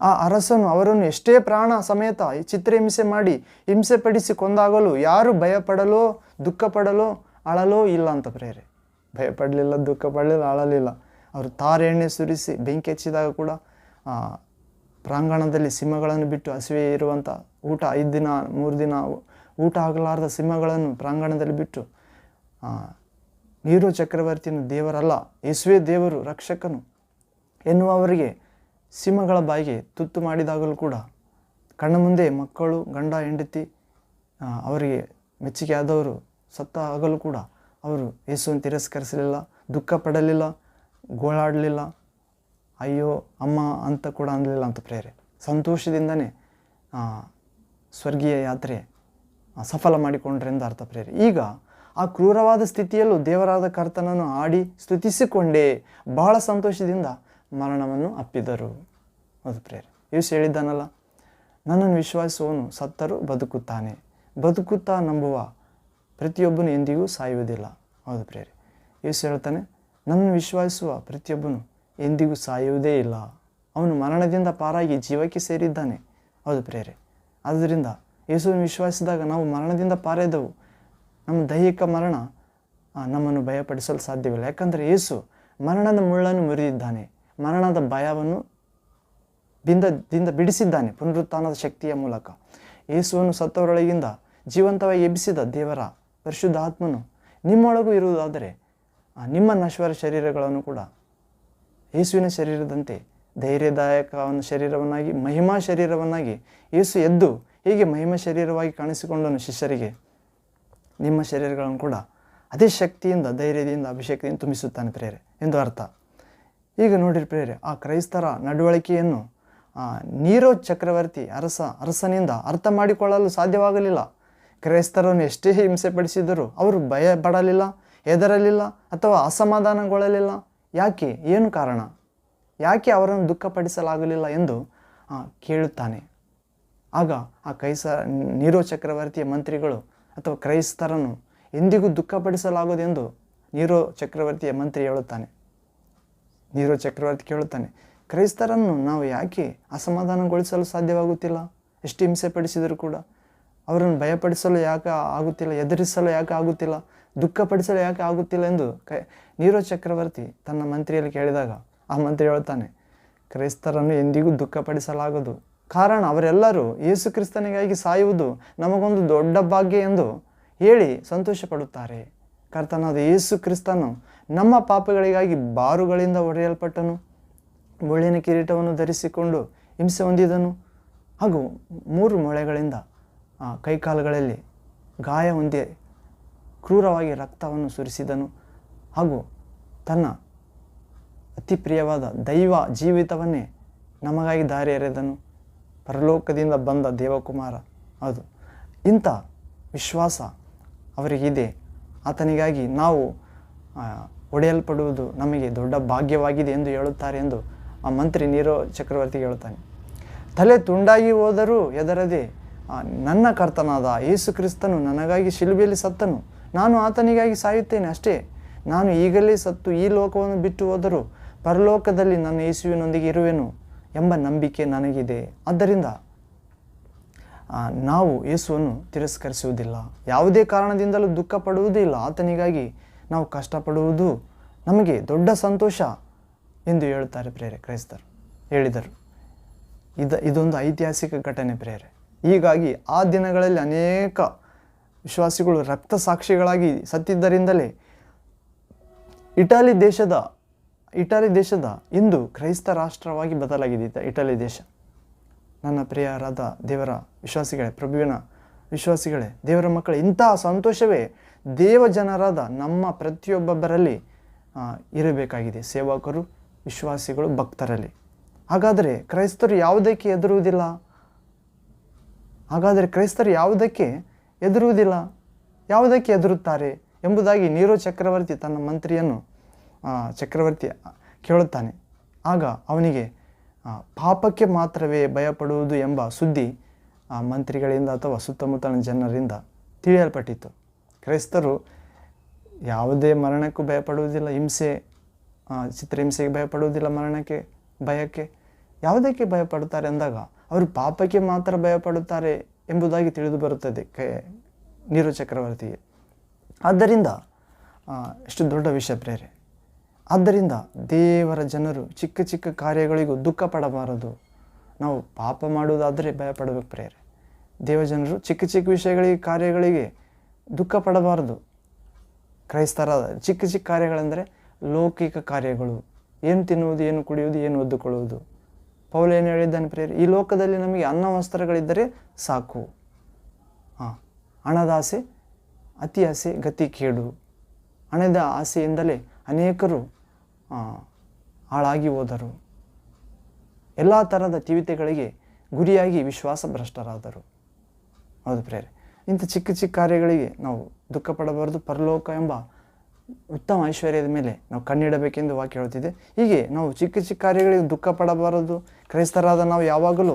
ಆ ಅರಸನು ಅವರನ್ನು ಎಷ್ಟೇ ಪ್ರಾಣ ಸಮೇತ ಚಿತ್ರಹಿಂಸೆ ಮಾಡಿ ಹಿಂಸೆ ಪಡಿಸಿ ಕೊಂದಾಗಲು ಯಾರು ಭಯಪಡಲೋ ದುಃಖ ಪಡಲೋ ಅಳಲೋ ಇಲ್ಲ ಅಂತ ಪ್ರೇರೆ. ಭಯಪಡಲಿಲ್ಲ ದುಃಖ ಪಡಲಿಲ್ಲ ಅಳಲಿಲ್ಲ. ಅವರು ತಾರೆ ಎಣ್ಣೆ ಸುರಿಸಿ ಬೆಂಕಿ ಹಚ್ಚಿದಾಗ ಕೂಡ ಪ್ರಾಂಗಣದಲ್ಲಿ ಸಿಂಹಗಳನ್ನು ಬಿಟ್ಟು ಹಸಿವೆ ಇರುವಂಥ ಊಟ, ಐದು ದಿನ, ಮೂರು ದಿನ ಊಟ ಆಗಲಾರದ ಸಿಂಹಗಳನ್ನು ಪ್ರಾಂಗಣದಲ್ಲಿ ಬಿಟ್ಟು ನೀರು ಚಕ್ರವರ್ತಿಯನ್ನು ದೇವರಲ್ಲ, ಯೇಸುವೆ ದೇವರು, ರಕ್ಷಕನು ಎನ್ನುವವರಿಗೆ ಸಿಂಹಗಳ ಬಾಯಿಗೆ ತುತ್ತು ಮಾಡಿದಾಗಲೂ ಕೂಡ ಕಣ್ಣ ಮುಂದೆ ಮಕ್ಕಳು, ಗಂಡ, ಹೆಂಡತಿ ಅವರಿಗೆ ಮೆಚ್ಚುಗೆ ಆದವರು ಸತ್ತ ಆಗಲೂ ಕೂಡ ಅವರು ಯೇಸುವನ್ನು ತಿರಸ್ಕರಿಸಲಿಲ್ಲ, ದುಃಖ ಪಡಲಿಲ್ಲ, ಗೋಳಾಡಲಿಲ್ಲ. ಅಯ್ಯೋ, ಅಮ್ಮ ಅಂತ ಕೂಡ ಅನ್ನಲಿಲ್ಲ ಅಂತ ಪ್ರೇರೆ. ಸಂತೋಷದಿಂದನೇ ಸ್ವರ್ಗೀಯ ಯಾತ್ರೆ ಸಫಲ ಮಾಡಿಕೊಂಡ್ರೆ ಎಂದು ಅರ್ಥ ಪ್ರೇರೆ. ಈಗ ಆ ಕ್ರೂರವಾದ ಸ್ಥಿತಿಯಲ್ಲೂ ದೇವರಾದ ಕರ್ತನನ್ನು ಆಡಿ ಸ್ತುತಿಸಿಕೊಂಡೇ ಬಹಳ ಸಂತೋಷದಿಂದ ಮರಣವನ್ನು ಅಪ್ಪಿದರು. ಹೌದು ಪ್ರೇರೆ ಯೇಸು ಹೇಳಿದ್ದಾನಲ್ಲ, ನನ್ನನ್ನು ವಿಶ್ವಾಸಿಸುವವನು ಸತ್ತರೂ ಬದುಕುತ್ತಾನೆ. ಬದುಕುತ್ತಾ ನಂಬುವ ಪ್ರತಿಯೊಬ್ಬನು ಎಂದಿಗೂ ಸಾಯುವುದಿಲ್ಲ. ಹೌದು ಪ್ರೇರಿ ಯೇಸು ಹೇಳ್ತಾನೆ ನನ್ನನ್ನು ವಿಶ್ವಾಸಿಸುವ ಪ್ರತಿಯೊಬ್ಬನು ಎಂದಿಗೂ ಸಾಯುವುದೇ ಇಲ್ಲ. ಅವನು ಮರಣದಿಂದ ಪಾರಾಗಿ ಜೀವಕ್ಕೆ ಸೇರಿದ್ದಾನೆ. ಹೌದು ಪ್ರೇರೆ ಆದ್ದರಿಂದ ಯೇಸುವನ್ನು ವಿಶ್ವಾಸಿಸಿದಾಗ ನಾವು ಮರಣದಿಂದ ಪಾರೆದವು. ನಮ್ಮ ದೈಹಿಕ ಮರಣ ನಮ್ಮನ್ನು ಭಯಪಡಿಸಲು ಸಾಧ್ಯವಿಲ್ಲ. ಯಾಕಂದರೆ ಯೇಸು ಮರಣದ ಮುಳ್ಳನ್ನು ಮುರಿದಿದ್ದಾನೆ. ಮರಣದ ಭಯವನ್ನು ಬಿಂದದಿಂದ ಬಿಡಿಸಿದ್ದಾನೆ ಪುನರುತ್ಥಾನದ ಶಕ್ತಿಯ ಮೂಲಕ. ಯೇಸುವನ್ನು ಸತ್ತವರೊಳಗಿಂದ ಜೀವಂತವಾಗಿ ಎಬ್ಬಿಸಿದ ದೇವರ ಪರಿಶುದ್ಧ ಆತ್ಮನು ನಿಮ್ಮೊಳಗೂ ಇರುವುದಾದರೆ ನಿಮ್ಮ ನಶ್ವರ ಶರೀರಗಳನ್ನು ಕೂಡ ಯೇಸುವಿನ ಶರೀರದಂತೆ ಧೈರ್ಯದಾಯಕವನ್ನ ಶರೀರವನ್ನಾಗಿ, ಮಹಿಮಾ ಶರೀರವನ್ನಾಗಿ ಯೇಸು ಎದ್ದು ಹೀಗೆ ಮಹಿಮಾ ಶರೀರವಾಗಿ ಕಾಣಿಸಿಕೊಂಡನು ಶಿಷ್ಯರಿಗೆ. ನಿಮ್ಮ ಶರೀರಗಳನ್ನು ಕೂಡ ಅದೇ ಶಕ್ತಿಯಿಂದ, ಧೈರ್ಯದಿಂದ, ಅಭಿಷೇಕದಿಂದ ತುಂಬಿಸುತ್ತಾನೆ ಪ್ರೇರೆ ಎಂದು ಅರ್ಥ. ಈಗ ನೋಡಿರಿ ಪ್ರೇರೆ ಆ ಕ್ರೈಸ್ತರ ನಡವಳಿಕೆಯನ್ನು ನೀರೋ ಚಕ್ರವರ್ತಿ ಅರಸ, ಅರಸನಿಂದ ಅರ್ಥ ಮಾಡಿಕೊಳ್ಳಲು ಸಾಧ್ಯವಾಗಲಿಲ್ಲ. ಕ್ರೈಸ್ತರನ್ನು ಎಷ್ಟೇ ಹಿಂಸೆ ಪಡಿಸಿದರೂ ಅವರು ಭಯ ಪಡಲಿಲ್ಲ ಹೆದರಲಿಲ್ಲ ಅಥವಾ ಅಸಮಾಧಾನಗೊಳ್ಳಲಿಲ್ಲ. ಯಾಕೆ? ಏನು ಕಾರಣ? ಯಾಕೆ ಅವರನ್ನು ದುಃಖಪಡಿಸಲಾಗಲಿಲ್ಲ ಎಂದು ಕೇಳುತ್ತಾನೆ. ಆಗ ಆ ಕೈಸ ನೀರೋ ಚಕ್ರವರ್ತಿಯ ಮಂತ್ರಿಗಳು ಅಥವಾ ಕ್ರೈಸ್ತರನ್ನು ಎಂದಿಗೂ ದುಃಖಪಡಿಸಲಾಗದೆಂದು ನೀರೋ ಚಕ್ರವರ್ತಿಯ ಮಂತ್ರಿ ಹೇಳುತ್ತಾನೆ. ನೀರೋ ಚಕ್ರವರ್ತಿ ಕೇಳುತ್ತಾನೆ, ಕ್ರೈಸ್ತರನ್ನು ನಾವು ಯಾಕೆ ಅಸಮಾಧಾನಗೊಳಿಸಲು ಸಾಧ್ಯವಾಗುತ್ತಿಲ್ಲ? ಎಷ್ಟು ಹಿಂಸೆ ಪಡಿಸಿದರೂ ಕೂಡ. ಅವರನ್ನು ಭಯಪಡಿಸಲು ಯಾಕೆ ಆಗುತ್ತಿಲ್ಲ, ಎದುರಿಸಲು ಯಾಕೆ ಆಗುತ್ತಿಲ್ಲ, ದುಃಖಪಡಿಸಲು ಯಾಕೆ ಆಗುತ್ತಿಲ್ಲ ಎಂದು ಕೈ, ನೀರೋ ಚಕ್ರವರ್ತಿ ತನ್ನ ಮಂತ್ರಿಯಲ್ಲಿ ಕೇಳಿದಾಗ ಆ ಮಂತ್ರಿ ಹೇಳ್ತಾನೆ, ಕ್ರೈಸ್ತರನ್ನು ಎಂದಿಗೂ ದುಃಖಪಡಿಸಲಾಗದು. ಕಾರಣ ಅವರೆಲ್ಲರೂ ಯೇಸು ಕ್ರಿಸ್ತನಿಗಾಗಿ ಸಾಯುವುದು ನಮಗೊಂದು ದೊಡ್ಡ ಭಾಗ್ಯ ಎಂದು ಹೇಳಿ ಸಂತೋಷ ಪಡುತ್ತಾರೆ ಕರ್ತನಾದ ಯೇಸು ಕ್ರಿಸ್ತನು ನಮ್ಮ ಪಾಪಗಳಿಗಾಗಿ ಬಾರುಗಳಿಂದ ಒಡೆಯಲ್ಪಟ್ಟನು ಮುಳ್ಳಿನ ಕಿರೀಟವನ್ನು ಧರಿಸಿಕೊಂಡು ಹಿಂಸೆ ಹೊಂದಿದನು. ಹಾಗೂ ಮೂರು ಮೊಳೆಗಳಿಂದ ಕೈಕಾಲುಗಳಲ್ಲಿ ಗಾಯ ಹೊಂದಿ ಕ್ರೂರವಾಗಿ ರಕ್ತವನ್ನು ಸುರಿಸಿದನು. ಹಾಗೂ ತನ್ನ ಅತಿ ಪ್ರಿಯವಾದ ದೈವ ಜೀವಿತವನ್ನೇ ನಮಗಾಗಿ ದಾರಿ ಎರೆದನು. ಪರಲೋಕದಿಂದ ಬಂದ ದೇವಕುಮಾರ. ಅದು ಇಂಥ ವಿಶ್ವಾಸ ಅವರಿಗಿದೆ. ಆತನಿಗಾಗಿ ನಾವು ಒಡೆಯಲ್ಪಡುವುದು ನಮಗೆ ದೊಡ್ಡ ಭಾಗ್ಯವಾಗಿದೆ ಎಂದು ಹೇಳುತ್ತಾರೆ ಎಂದು ಆ ಮಂತ್ರಿ ನೀರೋ ಚಕ್ರವರ್ತಿ ಹೇಳುತ್ತಾನೆ. ತಲೆ ತುಂಡಾಗಿ ಹೋದರೂ ಎದರದೆ ನನ್ನ ಕರ್ತನಾದ ಯೇಸು ಕ್ರಿಸ್ತನು ನನಗಾಗಿ ಶಿಲುಬೆಯಲ್ಲಿ ಸತ್ತನು. ನಾನು ಆತನಿಗಾಗಿ ಸಾಯುತ್ತೇನೆ ಅಷ್ಟೇ. ನಾನು ಈಗಲೇ ಸತ್ತು ಈ ಲೋಕವನ್ನು ಬಿಟ್ಟು ಹೋದರೂ ಪರಲೋಕದಲ್ಲಿ ನನ್ನ ಯೇಸುವಿನೊಂದಿಗೆ ಇರುವೆನು ಎಂಬ ನಂಬಿಕೆ ನನಗಿದೆ. ಆದ್ದರಿಂದ ನಾವು ಯೇಸುವನ್ನು ತಿರಸ್ಕರಿಸುವುದಿಲ್ಲ. ಯಾವುದೇ ಕಾರಣದಿಂದಲೂ ದುಃಖ ಪಡುವುದಿಲ್ಲ ಆತನಿಗಾಗಿ ನಾವು ಕಷ್ಟಪಡುವುದು ನಮಗೆ ದೊಡ್ಡ ಸಂತೋಷ ಎಂದು ಹೇಳುತ್ತಾರೆ ಪ್ರೇರೆ, ಕ್ರೈಸ್ತರು. ಹೇಳಿದರು. ಇದ, ಇದೊಂದು ಐತಿಹಾಸಿಕ ಘಟನೆ ಪ್ರೇರೆ. ಹೀಗಾಗಿ ಆ ದಿನಗಳಲ್ಲಿ ಅನೇಕ ವಿಶ್ವಾಸಿಗಳು ರಕ್ತ ಸಾಕ್ಷಿಗಳಾಗಿ ಸತ್ತಿದ್ದರಿಂದಲೇ ಇಟಲಿ ದೇಶದ ಇಟಲಿ ದೇಶದ ಇಂದು ಕ್ರೈಸ್ತ ರಾಷ್ಟ್ರವಾಗಿ ಬದಲಾಗಿದೆ ಇಟಲಿ ದೇಶ. ನನ್ನ ಪ್ರಿಯರಾದ ದೇವರ ವಿಶ್ವಾಸಿಗಳೇ, ಪ್ರಭುವಿನ ವಿಶ್ವಾಸಿಗಳೇ, ದೇವರ ಮಕ್ಕಳು ಇಂತಹ ಸಂತೋಷವೇ ದೇವ ಜನರಾದ ನಮ್ಮ ಪ್ರತಿಯೊಬ್ಬೊಬ್ಬರಲ್ಲಿ ಇರಬೇಕಾಗಿದೆ. ಸೇವಕರು, ವಿಶ್ವಾಸಿಗಳು, ಭಕ್ತರಲ್ಲಿ. ಹಾಗಾದರೆ ಕ್ರೈಸ್ತರು ಯಾವುದಕ್ಕೆ ಎದುರುವುದಿಲ್ಲ ಹಾಗಾದರೆ ಕ್ರೈಸ್ತರು ಯಾವುದಕ್ಕೆ ಎದುರುವುದಿಲ್ಲ ಯಾವುದಕ್ಕೆ ಎದುರುತ್ತಾರೆ ಎಂಬುದಾಗಿ ನೀರೋ ಚಕ್ರವರ್ತಿ ತನ್ನ ಮಂತ್ರಿಯನ್ನು ಚಕ್ರವರ್ತಿ ಕೇಳುತ್ತಾನೆ. ಆಗ ಅವನಿಗೆ ಪಾಪಕ್ಕೆ ಮಾತ್ರವೇ ಭಯಪಡುವುದು ಎಂಬ ಸುದ್ದಿ ಆ, ಮಂತ್ರಿಗಳಿಂದ ಅಥವಾ ಸುತ್ತಮುತ್ತಲಿನ ಜನರಿಂದ ತಿಳಿಯಲ್ಪಟ್ಟಿತ್ತು. ಕ್ರೈಸ್ತರು ಯಾವುದೇ ಮರಣಕ್ಕೂ ಭಯಪಡುವುದಿಲ್ಲ, ಹಿಂಸೆ ಚಿತ್ರಹಿಂಸೆಗೆ ಭಯಪಡುವುದಿಲ್ಲ, ಮರಣಕ್ಕೆ, ಭಯಕ್ಕೆ ಯಾವುದಕ್ಕೆ ಭಯಪಡುತ್ತಾರೆ ಅಂದಾಗ ಅವರು ಪಾಪಕ್ಕೆ ಮಾತ್ರ ಭಯಪಡುತ್ತಾರೆ ಎಂಬುದಾಗಿ ತಿಳಿದು ಬರುತ್ತದೆ ಕೆ, ನೀರು ಚಕ್ರವರ್ತಿಗೆ. ಆದ್ದರಿಂದ ಎಷ್ಟು ದೊಡ್ಡ ವಿಷಯ ಪ್ರೇರೆ. ಆದ್ದರಿಂದ ದೇವರ ಜನರು ಚಿಕ್ಕ ಚಿಕ್ಕ ಕಾರ್ಯಗಳಿಗೂ ದುಃಖ ಪಡಬಾರದು. ನಾವು ಪಾಪ ಮಾಡುವುದಾದರೆ ಭಯಪಡಬೇಕು ಪ್ರೇರೆ ದೇವಜನರು ಚಿಕ್ಕ ಚಿಕ್ಕ ವಿಷಯಗಳಿಗೆ, ಕಾರ್ಯಗಳಿಗೆ ದುಃಖ ಪಡಬಾರದು. ಕ್ರೈಸ್ತರ ಚಿಕ್ಕ ಚಿಕ್ಕ ಕಾರ್ಯಗಳೆಂದರೆ ಲೌಕಿಕ ಕಾರ್ಯಗಳು. ಏನು ತಿನ್ನುವುದು, ಏನು ಕುಡಿಯುವುದು, ಏನು ಒದ್ದುಕೊಳ್ಳುವುದು. ಪೌಲ ಏನು ಹೇಳಿದ್ದಾನೆ ಪ್ರೇರೆ ಈ ಲೋಕದಲ್ಲಿ ನಮಗೆ ಅನ್ನ ವಸ್ತ್ರಗಳಿದ್ದರೆ ಸಾಕು. ಹಾಂ ಹಣದ ಆಸೆ, ಅತಿ ಆಸೆ, ಗತಿ ಕೇಡು. ಹಣದ ಆಸೆಯಿಂದಲೇ ಅನೇಕರು ಹಾಳಾಗಿ ಹೋದರು. ಎಲ್ಲ ಥರದ ಟಿವಿತೆಗಳಿಗೆ ಗುರಿಯಾಗಿ ವಿಶ್ವಾಸ ಭ್ರಷ್ಟರಾದರು ಹೌದು ಪ್ರೇರೆ ಇಂಥ ಚಿಕ್ಕ ಚಿಕ್ಕ ಕಾರ್ಯಗಳಿಗೆ ನಾವು ದುಃಖ ಪಡಬಾರದು. ಪರಲೋಕ ಎಂಬ ಉತ್ತಮ ಐಶ್ವರ್ಯದ ಮೇಲೆ ನಾವು ಕಣ್ಣಿಡಬೇಕೆಂದು ವಾಕ್ಯ ಹೇಳ್ತಿದೆ ಹೀಗೆ ನಾವು ಚಿಕ್ಕ ಚಿಕ್ಕ ಕಾರ್ಯಗಳಿಗೆ ದುಃಖ ಪಡಬಾರದು. ಕ್ರೈಸ್ತರಾದ ನಾವು ಯಾವಾಗಲೂ,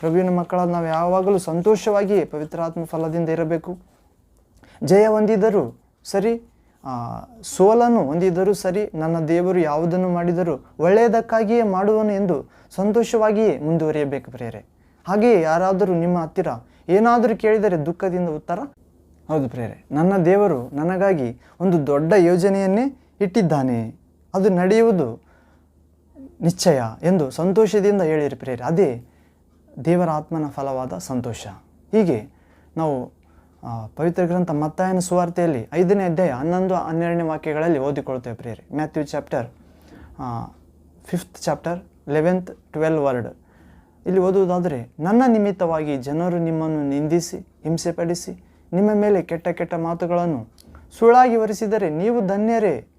ಪ್ರಭುವಿನ ಮಕ್ಕಳಾದ ನಾವು ಯಾವಾಗಲೂ ಸಂತೋಷವಾಗಿ ಪವಿತ್ರಾತ್ಮ ಫಲದಿಂದ ಇರಬೇಕು. ಜಯ ಹೊಂದಿದರೂ ಸರಿ ಸೋಲನ್ನು ಹೊಂದಿದರೂ ಸರಿ ನನ್ನ ದೇವರು ಯಾವುದನ್ನು ಮಾಡಿದರೂ ಒಳ್ಳೆಯದಕ್ಕಾಗಿಯೇ ಮಾಡುವನು ಎಂದು ಸಂತೋಷವಾಗಿಯೇ ಮುಂದುವರಿಯಬೇಕು ಪ್ರೇರೆ ಹಾಗೆಯೇ ಯಾರಾದರೂ ನಿಮ್ಮ ಹತ್ತಿರ ಏನಾದರೂ ಕೇಳಿದರೆ ದುಃಖದಿಂದ ಉತ್ತರ? ಹೌದು ಪ್ರೇರೆ ನನ್ನ ದೇವರು ನನಗಾಗಿ ಒಂದು ದೊಡ್ಡ ಯೋಜನೆಯನ್ನೇ ಇಟ್ಟಿದ್ದಾನೆ. ಅದು ನಡೆಯುವುದು ನಿಶ್ಚಯ ಎಂದು ಸಂತೋಷದಿಂದ ಹೇಳಿರಿ ಪ್ರೇರೆ ಅದೇ ದೇವರ ಆತ್ಮನ ಫಲವಾದ ಸಂತೋಷ. ಹೀಗೆ ನಾವು ಪವಿತ್ರ ಗ್ರಂಥ ಮತ್ತಾಯನ ಸುವಾರ್ತೆಯಲ್ಲಿ ಐದನೇ ಅಧ್ಯಾಯ ಹನ್ನೊಂದು, ಹನ್ನೆರಡನೇ ವಾಕ್ಯಗಳಲ್ಲಿ ಓದಿಕೊಳ್ತೇವೆ ಪ್ರಿಯರಿ. Matthew chapter fifth chapter eleventh twelve word. ಇಲ್ಲಿ ಓದುವುದಾದರೆ, ನನ್ನ ನಿಮಿತ್ತವಾಗಿ ಜನರು ನಿಮ್ಮನ್ನು ನಿಂದಿಸಿ, ಹಿಂಸೆಪಡಿಸಿ, ನಿಮ್ಮ ಮೇಲೆ ಕೆಟ್ಟ ಕೆಟ್ಟ ಮಾತುಗಳನ್ನು ಸುಳ್ಳಾಗಿ ವರಿಸಿದರೆ ನೀವು ಧನ್ಯರೇ.